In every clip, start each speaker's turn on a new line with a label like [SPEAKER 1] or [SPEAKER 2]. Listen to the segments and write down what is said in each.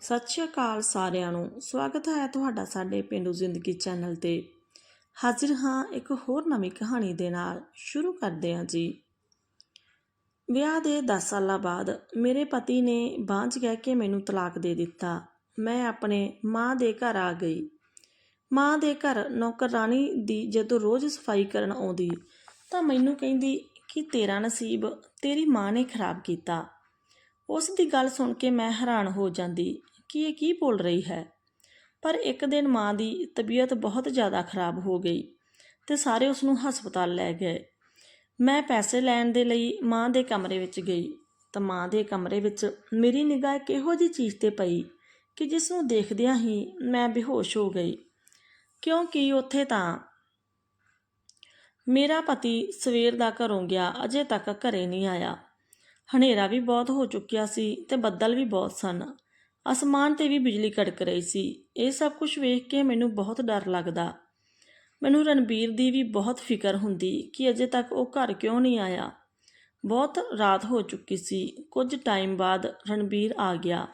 [SPEAKER 1] ਸਤਿ ਸ਼੍ਰੀ ਅਕਾਲ ਸਾਰਿਆਂ ਨੂੰ। ਸਵਾਗਤ ਹੈ ਤੁਹਾਡਾ ਸਾਡੇ ਪਿੰਡੂ ਜ਼ਿੰਦਗੀ ਚੈਨਲ ਤੇ। ਹਾਜ਼ਰ ਹਾਂ ਇੱਕ ਹੋਰ ਨਵੀਂ ਕਹਾਣੀ ਦੇ ਨਾਲ। ਸ਼ੁਰੂ ਕਰਦੇ ਹਾਂ ਜੀ। ਵਿਆਹ ਦੇ 10 ਸਾਲਾਂ ਬਾਅਦ ਮੇਰੇ ਪਤੀ ਨੇ ਬਾਂਝ ਕਹਿ ਕੇ ਮੈਨੂੰ ਤਲਾਕ ਦੇ ਦਿੱਤਾ। ਮੈਂ ਆਪਣੇ ਮਾਂ ਦੇ ਘਰ ਆ ਗਈ। ਮਾਂ ਦੇ ਘਰ ਨੌਕਰਾਨੀ ਦੀ ਜਦੋਂ ਰੋਜ਼ ਸਫ਼ਾਈ ਕਰਨ ਆਉਂਦੀ, ਤਾਂ ਮੈਨੂੰ ਕਹਿੰਦੀ ਕਿ ਤੇਰਾ ਨਸੀਬ ਤੇਰੀ ਮਾਂ ਨੇ ਖਰਾਬ ਕੀਤਾ। ਉਸ ਦੀ ਗੱਲ ਸੁਣ ਕੇ ਮੈਂ ਹੈਰਾਨ ਹੋ ਜਾਂਦੀ ਕਿ ਇਹ ਕੀ ਬੋਲ ਰਹੀ ਹੈ? ਪਰ ਇੱਕ ਦਿਨ ਮਾਂ ਦੀ ਤਬੀਅਤ ਬਹੁਤ ਜ਼ਿਆਦਾ ਖਰਾਬ ਹੋ ਗਈ ਤੇ ਸਾਰੇ ਉਸ ਨੂੰ ਹਸਪਤਾਲ ਲੈ ਗਏ। ਮੈਂ ਪੈਸੇ ਲੈਣ ਦੇ ਲਈ ਮਾਂ ਦੇ ਕਮਰੇ ਵਿੱਚ ਗਈ ਤਾਂ ਮਾਂ ਦੇ ਕਮਰੇ ਵਿੱਚ ਮੇਰੀ ਨਿਗਾਹ ਇੱਕ ਇਹੋ ਜਿਹੀ ਚੀਜ਼ ਤੇ ਪਈ ਕਿ ਜਿਸ ਨੂੰ ਦੇਖਦਿਆਂ ਹੀ ਮੈਂ ਬੇਹੋਸ਼ ਹੋ ਗਈ। ਕਿਉਂਕਿ ਉੱਥੇ ਤਾਂ? ਮੇਰਾ ਪਤੀ ਸਵੇਰ ਦਾ ਘਰੋਂ ਗਿਆ, ਅਜੇ ਤੱਕ ਘਰੇ ਨਹੀਂ ਆਇਆ। ਹਨੇਰਾ ਵੀ ਬਹੁਤ ਹੋ ਚੁੱਕਿਆ ਸੀ ਤੇ ਬੱਦਲ ਵੀ ਬਹੁਤ ਸਨ। ਅਸਮਾਨ ਤੇ ਵੀ ਬਿਜਲੀ ਕੜਕ ਰਹੀ ਸੀ। ਇਹ ਸਭ ਕੁਝ ਵੇਖ ਕੇ ਮੈਨੂੰ ਬਹੁਤ ਡਰ ਲੱਗਦਾ। ਮੈਨੂੰ ਰਣਬੀਰ ਦੀ ਵੀ ਬਹੁਤ ਫਿਕਰ ਹੁੰਦੀ ਕਿ ਅਜੇ ਤੱਕ ਉਹ ਘਰ ਕਿਉਂ ਨਹੀਂ ਆਇਆ। ਬਹੁਤ ਰਾਤ ਹੋ ਚੁੱਕੀ ਸੀ। ਕੁਝ ਟਾਈਮ ਬਾਅਦ ਰਣਬੀਰ ਆ ਗਿਆ।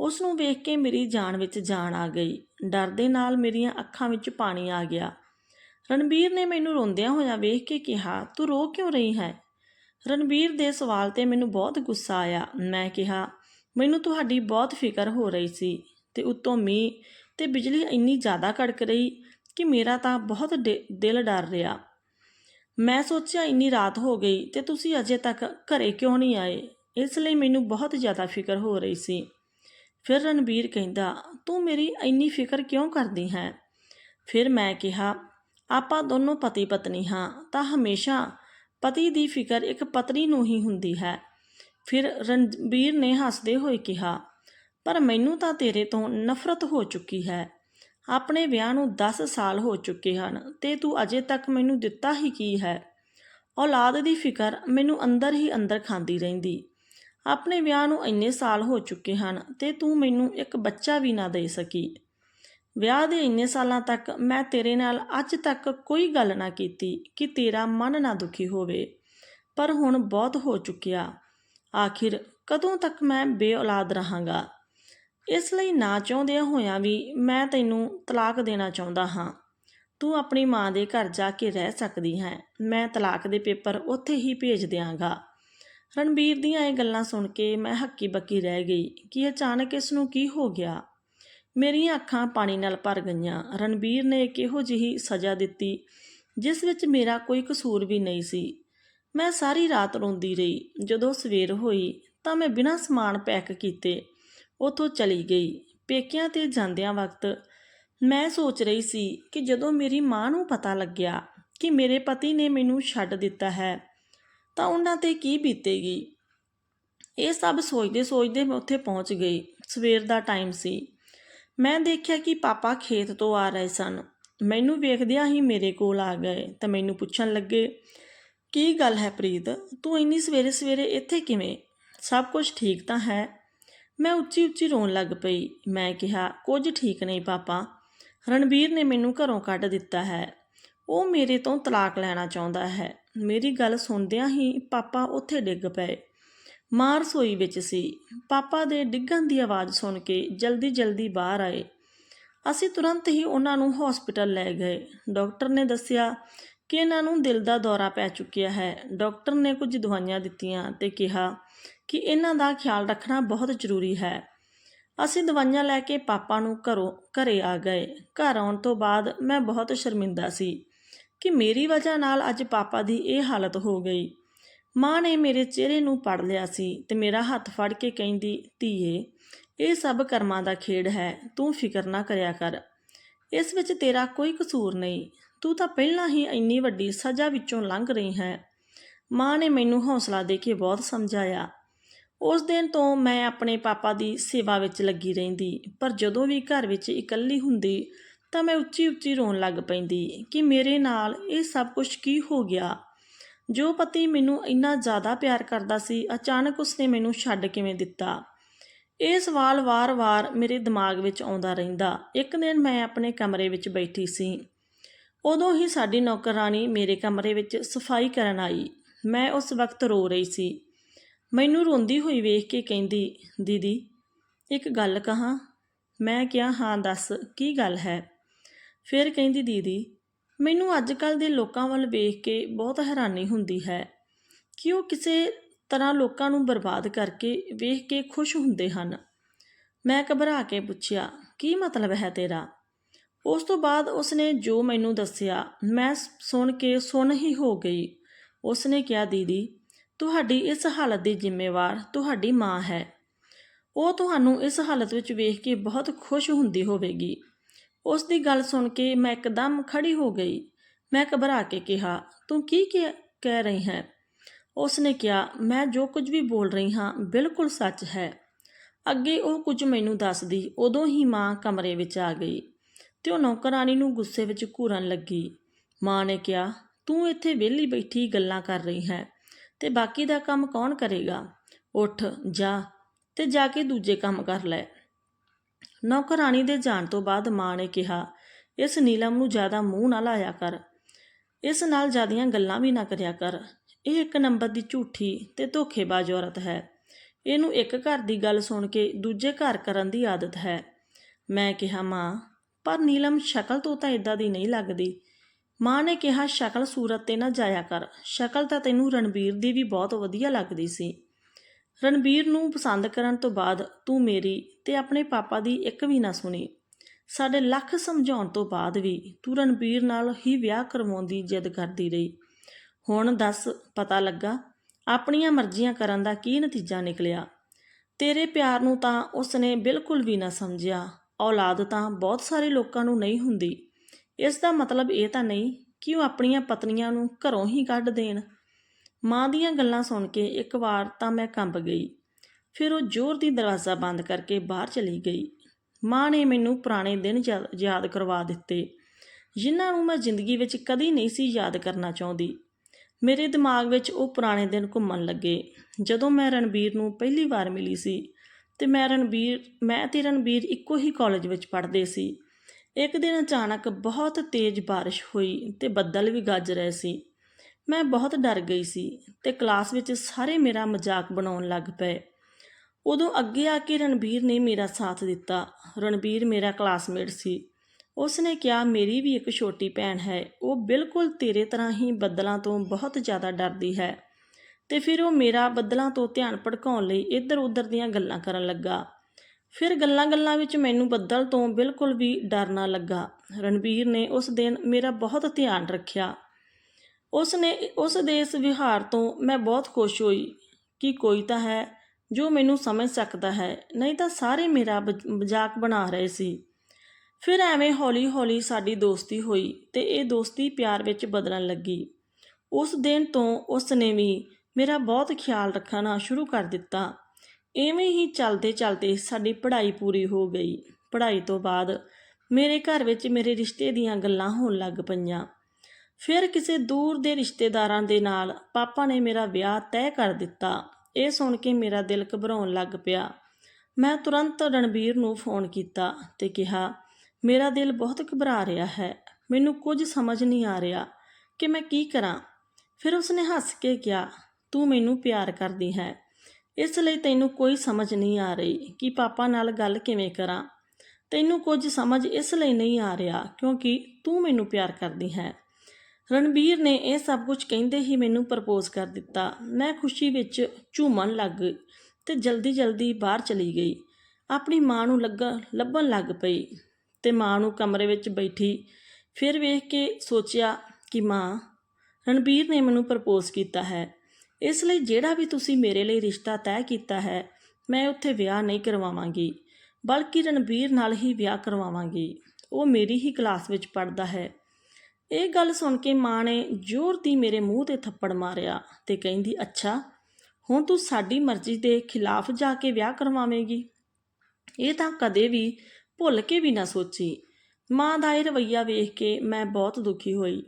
[SPEAKER 1] ਉਸ ਨੂੰ ਵੇਖ ਕੇ ਮੇਰੀ ਜਾਨ ਵਿੱਚ ਜਾਨ ਆ ਗਈ। ਡਰ ਦੇ ਨਾਲ ਮੇਰੀਆਂ ਅੱਖਾਂ ਵਿੱਚ ਪਾਣੀ ਆ ਗਿਆ। ਰਣਬੀਰ ਨੇ ਮੈਨੂੰ ਰੋਂਦਿਆਂ ਹੋਇਆ ਵੇਖ ਕੇ ਕਿਹਾ, ਤੂੰ ਰੋ ਕਿਉਂ ਰਹੀ ਹੈ? ਰਣਬੀਰ ਦੇ ਸਵਾਲ ਤੇ ਮੈਨੂੰ ਬਹੁਤ ਗੁੱਸਾ ਆਇਆ। ਮੈਂ ਕਿਹਾ ਮੈਨੂੰ ਤੁਹਾਡੀ ਬਹੁਤ ਫਿਕਰ ਹੋ ਰਹੀ ਸੀ ਤੇ ਉੱਤੋਂ ਮੀਂਹ ਤੇ ਬਿਜਲੀ ਇੰਨੀ ਜ਼ਿਆਦਾ ਕੜਕ ਰਹੀ ਕਿ ਮੇਰਾ ਤਾਂ ਬਹੁਤ ਡ- ਦਿਲ ਡਰ ਰਿਹਾ। ਮੈਂ ਸੋਚਿਆ ਇੰਨੀ ਰਾਤ ਹੋ ਗਈ ਤੇ ਤੁਸੀਂ ਅਜੇ ਤੱਕ ਘਰੇ ਕਿਉਂ ਨਹੀਂ ਆਏ? ਇਸ ਲਈ ਮੈਨੂੰ ਬਹੁਤ ਜ਼ਿਆਦਾ ਫਿਕਰ ਹੋ ਰਹੀ ਸੀ। ਫਿਰ ਰਣਬੀਰ ਕਹਿੰਦਾ, ਤੂੰ ਮੇਰੀ ਇੰਨੀ ਫਿਕਰ ਕਿਉਂ ਕਰਦੀ ਹੈ? ਫਿਰ ਮੈਂ ਕਿਹਾ, ਆਪਾਂ ਦੋਨੋਂ ਪਤੀ ਪਤਨੀ ਹਾਂ, ਤਾਂ ਹਮੇਸ਼ਾ ਪਤੀ ਦੀ ਫਿਕਰ ਇੱਕ ਪਤਨੀ ਨੂੰ ਹੀ ਹੁੰਦੀ ਹੈ। ਫਿਰ ਰਣਬੀਰ ਨੇ ਹੱਸਦੇ ਹੋਏ ਕਿਹਾ, ਪਰ ਮੈਨੂੰ ਤਾਂ ਤੇਰੇ ਤੋਂ ਨਫ਼ਰਤ ਹੋ ਚੁੱਕੀ ਹੈ। ਆਪਣੇ ਵਿਆਹ ਨੂੰ 10 ਸਾਲ ਹੋ ਚੁੱਕੇ ਹਨ ਤੇ ਤੂੰ ਅਜੇ ਤੱਕ ਮੈਨੂੰ ਦਿੱਤਾ ਹੀ ਕੀ ਹੈ? ਔਲਾਦ ਦੀ ਫਿਕਰ ਮੈਨੂੰ ਅੰਦਰ ਹੀ ਅੰਦਰ ਖਾਂਦੀ ਰਹਿੰਦੀ। ਆਪਣੇ ਵਿਆਹ ਨੂੰ ਇੰਨੇ ਸਾਲ ਹੋ ਚੁੱਕੇ ਹਨ ਤੇ ਤੂੰ ਮੈਨੂੰ ਇੱਕ ਬੱਚਾ ਵੀ ਨਾ ਦੇ ਸਕੀ। ਵਿਆਹ ਦੇ ਇੰਨੇ ਸਾਲਾਂ ਤੱਕ ਮੈਂ ਤੇਰੇ ਨਾਲ ਅੱਜ ਤੱਕ ਕੋਈ ਗੱਲ ਨਾ ਕੀਤੀ ਕਿ ਤੇਰਾ ਮਨ ਨਾ ਦੁਖੀ ਹੋਵੇ। ਪਰ ਹੁਣ ਬਹੁਤ ਹੋ ਚੁੱਕਿਆ। ਆਖਿਰ ਕਦੋਂ ਤੱਕ ਮੈਂ ਬੇਔਲਾਦ ਰਹਾਂਗਾ? ਇਸ ਲਈ ਨਾ ਚਾਹੁੰਦਿਆਂ ਹੋਇਆਂ ਵੀ ਮੈਂ ਤੈਨੂੰ ਤਲਾਕ ਦੇਣਾ ਚਾਹੁੰਦਾ ਹਾਂ। ਤੂੰ ਆਪਣੀ ਮਾਂ ਦੇ ਘਰ ਜਾ ਕੇ ਰਹਿ ਸਕਦੀ ਹੈ। ਮੈਂ ਤਲਾਕ ਦੇ ਪੇਪਰ ਉੱਥੇ ਹੀ ਭੇਜ ਦਿਆਂਗਾ। ਰਣਬੀਰ ਦੀਆਂ ਇਹ ਗੱਲਾਂ ਸੁਣ ਕੇ ਮੈਂ ਹੱਕੀ ਬੱਕੀ ਰਹਿ ਗਈ ਕਿ ਅਚਾਨਕ ਇਸ ਨੂੰ ਕੀ ਹੋ ਗਿਆ? ਮੇਰੀਆਂ ਅੱਖਾਂ ਪਾਣੀ ਨਾਲ ਭਰ ਗਈਆਂ। ਰਣਬੀਰ ਨੇ ਇੱਕ ਇਹੋ ਜਿਹੀ ਸਜ਼ਾ ਦਿੱਤੀ, ਜਿਸ ਵਿੱਚ ਮੇਰਾ ਕੋਈ ਕਸੂਰ ਵੀ ਨਹੀਂ ਸੀ। ਮੈਂ ਸਾਰੀ ਰਾਤ ਰੋਂਦੀ ਰਹੀ। ਜਦੋਂ ਸਵੇਰ ਹੋਈ ਤਾਂ ਮੈਂ ਬਿਨਾਂ ਸਮਾਨ ਪੈਕ ਕੀਤੇ ਉੱਥੋਂ ਚਲੀ ਗਈ। ਪੇਕਿਆਂ ਤੇ ਜਾਂਦਿਆਂ ਵਕਤ ਮੈਂ ਸੋਚ ਰਹੀ ਸੀ ਕਿ ਜਦੋਂ ਮੇਰੀ ਮਾਂ ਨੂੰ ਪਤਾ ਲੱਗਿਆ ਕਿ ਮੇਰੇ ਪਤੀ ਨੇ ਮੈਨੂੰ ਛੱਡ ਦਿੱਤਾ ਹੈ, ਤਾਂ ਉਹਨਾਂ ਤੇ ਕੀ ਬੀਤੇਗੀ? ਇਹ ਸਭ ਸੋਚਦੇ ਸੋਚਦੇ ਮੈਂ ਉੱਥੇ ਪਹੁੰਚ ਗਈ। ਸਵੇਰ ਦਾ ਟਾਈਮ ਸੀ। ਮੈਂ ਦੇਖਿਆ ਕਿ ਪਾਪਾ ਖੇਤ ਤੋਂ ਆ ਰਹੇ ਸਨ। ਮੈਨੂੰ ਵੇਖਦਿਆਂ ਹੀ ਮੇਰੇ ਕੋਲ ਆ ਗਏ ਤਾਂ ਮੈਨੂੰ ਪੁੱਛਣ ਲੱਗੇ ਕੀ ਗੱਲ ਹੈ ਪ੍ਰੀਤ? ਤੂੰ ਇੰਨੀ ਸਵੇਰੇ ਸਵੇਰੇ ਇੱਥੇ ਕਿਵੇਂ? ਸਭ ਕੁਝ ਠੀਕ ਤਾਂ ਹੈ। ਮੈਂ ਉੱਚੀ ਉੱਚੀ ਰੋਣ ਲੱਗ ਪਈ। ਮੈਂ ਕਿਹਾ, ਕੁਝ ਠੀਕ ਨਹੀਂ ਪਾਪਾ। ਰਣਬੀਰ ਨੇ ਮੈਨੂੰ ਘਰੋਂ ਕੱਢ ਦਿੱਤਾ ਹੈ। ਉਹ ਮੇਰੇ ਤੋਂ ਤਲਾਕ ਲੈਣਾ ਚਾਹੁੰਦਾ ਹੈ। ਮੇਰੀ ਗੱਲ ਸੁਣਦਿਆਂ ਹੀ ਪਾਪਾ ਉੱਥੇ ਡਿੱਗ ਪਏ। ਮਾਂ ਰਸੋਈ ਵਿੱਚ ਸੀ। ਪਾਪਾ ਦੇ ਡਿੱਗਣ ਦੀ ਆਵਾਜ਼ ਸੁਣ ਕੇ ਜਲਦੀ ਜਲਦੀ ਬਾਹਰ ਆਏ। ਅਸੀਂ ਤੁਰੰਤ ਹੀ ਉਹਨਾਂ ਨੂੰ ਹਸਪੀਟਲ ਲੈ ਗਏ। ਡਾਕਟਰ ਨੇ ਦੱਸਿਆ ਕਿ ਇਹਨਾਂ ਨੂੰ ਦਿਲ ਦਾ ਦੌਰਾ ਪੈ ਚੁੱਕਿਆ ਹੈ? ਡਾਕਟਰ ਨੇ ਕੁਝ ਦਵਾਈਆਂ ਦਿੱਤੀਆਂ ਤੇ ਕਿਹਾ ਕਿ ਇਹਨਾਂ ਦਾ ਖਿਆਲ ਰੱਖਣਾ ਬਹੁਤ ਜ਼ਰੂਰੀ ਹੈ। ਅਸੀਂ ਦਵਾਈਆਂ ਲੈ ਕੇ ਪਾਪਾ ਨੂੰ ਘਰੋਂ, ਘਰੇ ਆ ਗਏ। ਘਰ ਆਉਣ ਤੋਂ ਬਾਅਦ ਮੈਂ ਬਹੁਤ ਸ਼ਰਮਿੰਦਾ ਸੀ ਕਿ ਮੇਰੀ ਵਜ੍ਹਾ ਨਾਲ ਅੱਜ ਪਾਪਾ ਦੀ ਇਹ ਹਾਲਤ ਹੋ ਗਈ। ਮਾਂ ਨੇ ਮੇਰੇ ਚਿਹਰੇ ਨੂੰ ਪੜ ਲਿਆ ਸੀ ਤੇ ਮੇਰਾ ਹੱਥ ਫੜ ਕੇ ਕਹਿੰਦੀ, ਧੀਏ, ਇਹ ਸਭ ਕਰਮਾਂ ਦਾ ਖੇਡ ਹੈ। ਤੂੰ ਫਿਕਰ ਨਾ ਕਰਿਆ ਕਰ। ਇਸ ਵਿੱਚ ਤੇਰਾ ਕੋਈ ਕਸੂਰ ਨਹੀਂ। ਤੂੰ ਤਾਂ ਪਹਿਲਾਂ ਹੀ ਇੰਨੀ ਵੱਡੀ ਸਜ਼ਾ ਵਿੱਚੋਂ ਲੰਘ ਰਹੀ ਹੈ। ਮਾਂ ਨੇ ਮੈਨੂੰ ਹੌਸਲਾ ਦੇ ਕੇ ਬਹੁਤ ਸਮਝਾਇਆ। ਉਸ ਦਿਨ ਤੋਂ ਮੈਂ ਆਪਣੇ ਪਾਪਾ ਦੀ ਸੇਵਾ ਵਿੱਚ ਲੱਗੀ ਰਹਿੰਦੀ, ਪਰ ਜਦੋਂ ਵੀ ਘਰ ਵਿੱਚ ਇਕੱਲੀ ਹੁੰਦੀ ਤਾਂ ਮੈਂ ਉੱਚੀ ਉੱਚੀ ਰੋਣ ਲੱਗ ਪੈਂਦੀ ਕਿ ਮੇਰੇ ਨਾਲ ਇਹ ਸਭ ਕੁਝ ਕੀ ਹੋ ਗਿਆ? ਜੋ ਪਤੀ ਮੈਨੂੰ ਇੰਨਾ ਜ਼ਿਆਦਾ ਪਿਆਰ ਕਰਦਾ ਸੀ, ਅਚਾਨਕ ਉਸਨੇ ਮੈਨੂੰ ਛੱਡ ਕਿਵੇਂ ਦਿੱਤਾ? ਇਹ ਸਵਾਲ ਵਾਰ-ਵਾਰ ਮੇਰੇ ਦਿਮਾਗ ਵਿੱਚ ਆਉਂਦਾ ਰਹਿੰਦਾ। ਇੱਕ ਦਿਨ ਮੈਂ ਆਪਣੇ ਕਮਰੇ ਵਿੱਚ ਬੈਠੀ ਸੀ। ਉਦੋਂ ਹੀ ਸਾਡੀ ਨੌਕਰਾਨੀ ਮੇਰੇ ਕਮਰੇ ਵਿੱਚ ਸਫ਼ਾਈ ਕਰਨ ਆਈ। ਮੈਂ ਉਸ ਵਕਤ ਰੋ ਰਹੀ ਸੀ। ਮੈਨੂੰ ਰੋਂਦੀ ਹੋਈ ਵੇਖ ਕੇ ਕਹਿੰਦੀ, ਦੀਦੀ, ਇੱਕ ਗੱਲ ਕਹਾਂ? ਮੈਂ ਕਿਹਾ, ਹਾਂ, ਦੱਸ, ਕੀ ਗੱਲ ਹੈ? ਫਿਰ ਕਹਿੰਦੀ, ਦੀਦੀ, ਮੈਨੂੰ ਅੱਜ ਕੱਲ ਦੇ ਲੋਕਾਂ ਵੱਲ ਵੇਖ ਕੇ ਬਹੁਤ ਹੈਰਾਨੀ ਹੁੰਦੀ ਹੈ। ਕਿ ਉਹ ਕਿਸੇ ਤਰ੍ਹਾਂ ਲੋਕਾਂ ਨੂੰ ਬਰਬਾਦ ਕਰਕੇ ਵੇਖ ਕੇ ਖੁਸ਼ ਹੁੰਦੇ ਹਨ? ਮੈਂ ਘਬਰਾ ਕੇ ਪੁੱਛਿਆ, ਕੀ ਮਤਲਬ ਹੈ ਤੇਰਾ? ਉਸ ਤੋਂ ਬਾਅਦ ਉਸਨੇ ਜੋ ਮੈਨੂੰ ਦੱਸਿਆ, ਮੈਂ ਸੁਣ ਕੇ ਸੁਣ ਹੀ ਹੋ ਗਈ। ਉਸਨੇ ਕਿਹਾ, ਦੀਦੀ, ਤੁਹਾਡੀ ਇਸ ਹਾਲਤ ਦੀ ਜ਼ਿੰਮੇਵਾਰ ਤੁਹਾਡੀ ਮਾਂ ਹੈ। ਉਹ ਤੁਹਾਨੂੰ ਇਸ ਹਾਲਤ ਵਿੱਚ ਵੇਖ ਕੇ ਬਹੁਤ ਖੁਸ਼ ਹੁੰਦੀ ਹੋਵੇਗੀ। ਉਸ ਦੀ ਗੱਲ ਸੁਣ ਕੇ ਮੈਂ ਇੱਕਦਮ ਖੜੀ ਹੋ ਗਈ। ਮੈਂ ਘਬਰਾ ਕੇ ਕਿਹਾ, ਤੂੰ ਕੀ ਕਹਿ ਕਹਿ ਰਹੀ ਹੈ? ਉਸ ਨੇ ਕਿਹਾ, ਮੈਂ ਜੋ ਕੁਝ ਵੀ ਬੋਲ ਰਹੀ ਹਾਂ, ਬਿਲਕੁਲ ਸੱਚ ਹੈ। ਅੱਗੇ ਉਹ ਕੁਝ ਮੈਨੂੰ ਦੱਸਦੀ, ਉਦੋਂ ਹੀ ਮਾਂ ਕਮਰੇ ਵਿੱਚ ਆ ਗਈ। ਤੇ ਉਹ ਨੌਕਰਾਨੀ ਨੂੰ ਗੁੱਸੇ ਵਿੱਚ ਘੂਰਨ ਲੱਗੀ। ਮਾਂ ਨੇ ਕਿਹਾ, ਤੂੰ ਇੱਥੇ ਵਿਹਲੀ ਬੈਠੀ ਗੱਲਾਂ ਕਰ ਰਹੀ ਹੈ, ਤੇ ਬਾਕੀ ਦਾ ਕੰਮ ਕੌਣ ਕਰੇਗਾ? ਉੱਠ, ਜਾ, ਤੇ ਜਾ ਕੇ ਦੂਜੇ ਕੰਮ ਕਰ ਲੈ। ਨੌਕਰਾਨੀ ਦੇ ਜਾਣ ਤੋਂ ਬਾਅਦ ਮਾਂ ਨੇ ਕਿਹਾ, ਇਸ ਨੀਲਮ ਨੂੰ ਜ਼ਿਆਦਾ ਮੂੰਹ ਨਾ ਲਾਇਆ ਕਰ। ਇਸ ਨਾਲ ਜ਼ਿਆਦੀਆਂ ਗੱਲਾਂ ਵੀ ਨਾ ਕਰਿਆ ਕਰ। ਇਹ ਇੱਕ ਨੰਬਰ ਦੀ ਝੂਠੀ ਤੇ ਧੋਖੇਬਾਜ਼ ਔਰਤ ਹੈ। ਇਹਨੂੰ ਇੱਕ ਘਰ ਦੀ ਗੱਲ ਸੁਣ ਕੇ ਦੂਜੇ ਘਰ ਕਰਨ ਦੀ ਆਦਤ ਹੈ। ਮੈਂ ਕਿਹਾ, ਮਾਂ ਪਰ ਨੀਲਮ ਸ਼ਕਲ ਤੋਂ ਤਾਂ ਇਦਾਂ ਦੀ ਨਹੀਂ ਲੱਗਦੀ। ਮਾਂ ਨੇ ਕਿਹਾ, ਸ਼ਕਲ ਸੂਰਤ ਤੇ ਨਾ ਜਾਇਆ ਕਰ। ਸ਼ਕਲ ਤਾਂ ਤੈਨੂੰ ਰਣਬੀਰ ਦੀ ਵੀ ਬਹੁਤ ਵਧੀਆ ਲੱਗਦੀ ਸੀ। ਰਣਬੀਰ ਨੂੰ ਪਸੰਦ ਕਰਨ ਤੋਂ ਬਾਅਦ ਤੂੰ ਮੇਰੀ ਤੇ ਆਪਣੇ ਪਾਪਾ ਦੀ ਇੱਕ ਵੀ ਨਾ ਸੁਣੀ। ਸਾਡੇ ਲੱਖ ਸਮਝਾਉਣ ਤੋਂ ਬਾਅਦ ਵੀ ਤੂੰ ਰਣਬੀਰ ਨਾਲ ਹੀ ਵਿਆਹ ਕਰਵਾਉਣ ਦੀ ਜਿੱਦ ਕਰਦੀ ਰਹੀ। ਹੁਣ ਦੱਸ, ਪਤਾ ਲੱਗਾ, ਆਪਣੀਆਂ ਮਰਜ਼ੀਆਂ ਕਰਨ ਦਾ ਕੀ ਨਤੀਜਾ ਨਿਕਲਿਆ? ਤੇਰੇ ਪਿਆਰ ਨੂੰ ਤਾਂ ਉਸਨੇ ਬਿਲਕੁਲ ਵੀ ਨਾ ਸਮਝਿਆ। ਔਲਾਦ ਤਾਂ ਬਹੁਤ ਸਾਰੇ ਲੋਕਾਂ ਨੂੰ ਨਹੀਂ ਹੁੰਦੀ। ਇਸ ਦਾ ਮਤਲਬ ਇਹ ਤਾਂ ਨਹੀਂ ਕਿ ਉਹ ਆਪਣੀਆਂ ਪਤਨੀਆਂ ਨੂੰ ਘਰੋਂ ਹੀ ਕੱਢ ਦੇਣ। ਮਾਂ ਦੀਆਂ ਗੱਲਾਂ ਸੁਣ ਕੇ ਇੱਕ ਵਾਰ ਤਾਂ ਮੈਂ ਕੰਬ ਗਈ। ਫਿਰ ਉਹ ਜ਼ੋਰ ਦੀ ਦਰਵਾਜ਼ਾ ਬੰਦ ਕਰਕੇ ਬਾਹਰ ਚਲੀ ਗਈ। ਮਾਂ ਨੇ ਮੈਨੂੰ ਪੁਰਾਣੇ ਦਿਨ ਯਾ- ਯਾਦ ਕਰਵਾ ਦਿੱਤੇ। ਜਿਨ੍ਹਾਂ ਨੂੰ ਮੈਂ ਜ਼ਿੰਦਗੀ ਵਿੱਚ ਕਦੀ ਨਹੀਂ ਸੀ ਯਾਦ ਕਰਨਾ ਚਾਹੁੰਦੀ। ਮੇਰੇ ਦਿਮਾਗ ਵਿੱਚ ਉਹ ਪੁਰਾਣੇ ਦਿਨ ਘੁੰਮਣ ਲੱਗੇ। ਜਦੋਂ ਮੈਂ ਰਣਬੀਰ ਨੂੰ ਪਹਿਲੀ ਵਾਰ ਮਿਲੀ ਸੀ ਤੇ ਮੈਂ ਰਣਬੀਰ, ਮੈਂ ਤੇ ਰਣਬੀਰ ਇੱਕੋ ਹੀ ਕਾਲਜ ਵਿੱਚ ਪੜ੍ਹਦੇ ਸੀ। ਇੱਕ ਦਿਨ ਅਚਾਨਕ ਬਹੁਤ ਤੇਜ਼ ਬਾਰਿਸ਼ ਹੋਈ ਤੇ ਬੱਦਲ ਵੀ ਗੱਜ ਰਹੇ ਸੀ। ਮੈਂ ਬਹੁਤ ਡਰ ਗਈ ਸੀ ਤੇ ਕਲਾਸ ਵਿੱਚ ਸਾਰੇ ਮੇਰਾ ਮਜ਼ਾਕ ਬਣਾਉਣ ਲੱਗ ਪਏ। ਉਦੋਂ ਅੱਗੇ ਆ ਕੇ ਰਣਬੀਰ ਨੇ ਮੇਰਾ ਸਾਥ ਦਿੱਤਾ। ਰਣਬੀਰ ਮੇਰਾ ਕਲਾਸਮੇਟ ਸੀ। ਉਸ ਨੇ ਕਿਹਾ, ਮੇਰੀ ਵੀ ਇੱਕ ਛੋਟੀ ਭੈਣ ਹੈ। ਉਹ ਬਿਲਕੁਲ ਤੇਰੇ ਤਰ੍ਹਾਂ ਹੀ ਬੱਦਲਾਂ ਤੋਂ ਬਹੁਤ ਜ਼ਿਆਦਾ ਡਰਦੀ ਹੈ। ਤੇ ਫਿਰ ਉਹ ਮੇਰਾ ਬੱਦਲਾਂ ਤੋਂ ਧਿਆਨ ਭਟਕਾਉਣ ਲਈ ਇੱਧਰ ਉੱਧਰ ਦੀਆਂ ਗੱਲਾਂ ਕਰਨ ਲੱਗਾ। ਫਿਰ ਗੱਲਾਂ-ਗੱਲਾਂ ਵਿੱਚ ਮੈਨੂੰ ਬੱਦਲ ਤੋਂ ਬਿਲਕੁਲ ਵੀ ਡਰ ਨਾ ਲੱਗਾ। ਰਣਬੀਰ ਨੇ ਉਸ ਦਿਨ ਮੇਰਾ ਬਹੁਤ ਧਿਆਨ ਰੱਖਿਆ। ਉਸ ਨੇ ਉਸ ਦੇ ਇਸ ਵਿਹਾਰ ਤੋਂ ਮੈਂ ਬਹੁਤ ਖੁਸ਼ ਹੋਈ ਕਿ ਕੋਈ ਤਾਂ ਹੈ ਜੋ ਮੈਨੂੰ ਸਮਝ ਸਕਦਾ ਹੈ, ਨਹੀਂ ਤਾਂ ਸਾਰੇ ਮੇਰਾ ਬਜ- ਮਜ਼ਾਕ ਬਣਾ ਰਹੇ ਸੀ। ਫਿਰ ਐਵੇਂ ਹੌਲੀ-ਹੌਲੀ ਸਾਡੀ ਦੋਸਤੀ ਹੋਈ ਤੇ ਇਹ ਦੋਸਤੀ ਪਿਆਰ ਵਿੱਚ ਬਦਲਣ ਲੱਗੀ। ਉਸ ਦਿਨ ਤੋਂ ਉਸ ਨੇ ਵੀ ਮੇਰਾ ਬਹੁਤ ਖਿਆਲ ਰੱਖਣਾ ਸ਼ੁਰੂ ਕਰ ਦਿੱਤਾ। ਐਵੇਂ ਹੀ ਚੱਲਦੇ ਚੱਲਦੇ ਸਾਡੀ ਪੜ੍ਹਾਈ ਪੂਰੀ ਹੋ ਗਈ। ਪੜ੍ਹਾਈ ਤੋਂ ਬਾਅਦ ਮੇਰੇ ਘਰ ਵਿੱਚ ਮੇਰੇ ਰਿਸ਼ਤੇ ਦੀਆਂ ਗੱਲਾਂ ਹੋਣ ਲੱਗ ਪਈਆਂ। ਫਿਰ ਕਿਸੇ ਦੂਰ ਦੇ ਰਿਸ਼ਤੇਦਾਰਾਂ ਦੇ ਨਾਲ ਪਾਪਾ ਨੇ ਮੇਰਾ ਵਿਆਹ ਤੈਅ ਕਰ ਦਿੱਤਾ। ਇਹ ਸੁਣ ਕੇ ਮੇਰਾ ਦਿਲ ਘਬਰਾਉਣ ਲੱਗ ਪਿਆ। ਮੈਂ ਤੁਰੰਤ ਰਣਬੀਰ ਨੂੰ ਫੋਨ ਕੀਤਾ ਤੇ ਕਿਹਾ, ਮੇਰਾ ਦਿਲ ਬਹੁਤ ਘਬਰਾ ਰਿਹਾ ਹੈ। ਮੈਨੂੰ ਕੁਝ ਸਮਝ ਨਹੀਂ ਆ ਰਿਹਾ ਕਿ ਮੈਂ ਕੀ ਕਰਾਂ। ਫਿਰ ਉਸਨੇ ਹੱਸ ਕੇ ਕਿਹਾ ਤੂੰ ਮੈਨੂੰ ਪਿਆਰ ਕਰਦੀ ਹੈ। ਇਸ ਲਈ ਤੈਨੂੰ ਕੋਈ ਸਮਝ ਨਹੀਂ ਆ ਰਹੀ ਕਿ ਪਾਪਾ ਨਾਲ ਗੱਲ ਕਿਵੇਂ ਕਰਾਂ। ਤੈਨੂੰ ਕੁਝ ਸਮਝ ਇਸ ਲਈ ਨਹੀਂ ਆ ਰਿਹਾ ਕਿਉਂਕਿ ਤੂੰ ਮੈਨੂੰ ਪਿਆਰ ਕਰਦੀ ਹੈ। ਰਣਬੀਰ ਨੇ ਇਹ ਸਭ ਕੁਝ ਕਹਿੰਦੇ ਹੀ ਮੈਨੂੰ ਪ੍ਰਪੋਜ਼ ਕਰ ਦਿੱਤਾ। ਮੈਂ ਖੁਸ਼ੀ ਵਿੱਚ ਝੂਮਣ ਲੱਗ ਗਈ ਤੇ ਜਲਦੀ ਜਲਦੀ ਬਾਹਰ ਚਲੀ ਗਈ। ਆਪਣੀ ਮਾਂ ਨੂੰ ਲੱਗਾ ਲੱਭਣ ਲੱਗ ਪਈ ਤੇ ਮਾਂ ਨੂੰ ਕਮਰੇ ਵਿੱਚ ਬੈਠੀ। ਫਿਰ ਵੇਖ ਕੇ ਸੋਚਿਆ ਕਿ ਮਾਂ, ਰਣਬੀਰ ਨੇ ਮੈਨੂੰ ਪ੍ਰਪੋਜ਼ ਕੀਤਾ ਹੈ। ਇਸ ਲਈ ਜਿਹੜਾ ਵੀ ਤੁਸੀਂ ਮੇਰੇ ਲਈ ਰਿਸ਼ਤਾ ਤੈਅ ਕੀਤਾ ਹੈ, ਮੈਂ ਉੱਥੇ ਵਿਆਹ ਨਹੀਂ ਕਰਵਾਵਾਂਗੀ, ਬਲਕਿ ਰਣਬੀਰ ਨਾਲ ਹੀ ਵਿਆਹ ਕਰਵਾਵਾਂਗੀ। ਉਹ ਮੇਰੀ ਹੀ ਕਲਾਸ ਵਿੱਚ ਪੜ੍ਹਦਾ ਹੈ। ਇਹ ਗੱਲ ਸੁਣ ਕੇ ਮਾਂ ਨੇ ਜ਼ੋਰ ਦੀ ਮੇਰੇ ਮੂੰਹ ਤੇ ਥੱਪੜ ਮਾਰਿਆ ਤੇ ਕਹਿੰਦੀ, ਅੱਛਾ, ਹੁਣ ਤੂੰ ਸਾਡੀ ਮਰਜ਼ੀ ਦੇ ਖਿਲਾਫ ਜਾ ਕੇ ਵਿਆਹ ਕਰਵਾਵੇਂਗੀ? ਇਹ ਤਾਂ ਕਦੇ ਵੀ ਭੁੱਲ ਕੇ ਵੀ ਨਾ ਸੋਚੀ। ਮਾਂ ਦਾ ਇਹ ਰਵੱਈਆ ਵੇਖ ਕੇ ਮੈਂ ਬਹੁਤ ਦੁਖੀ ਹੋਈ।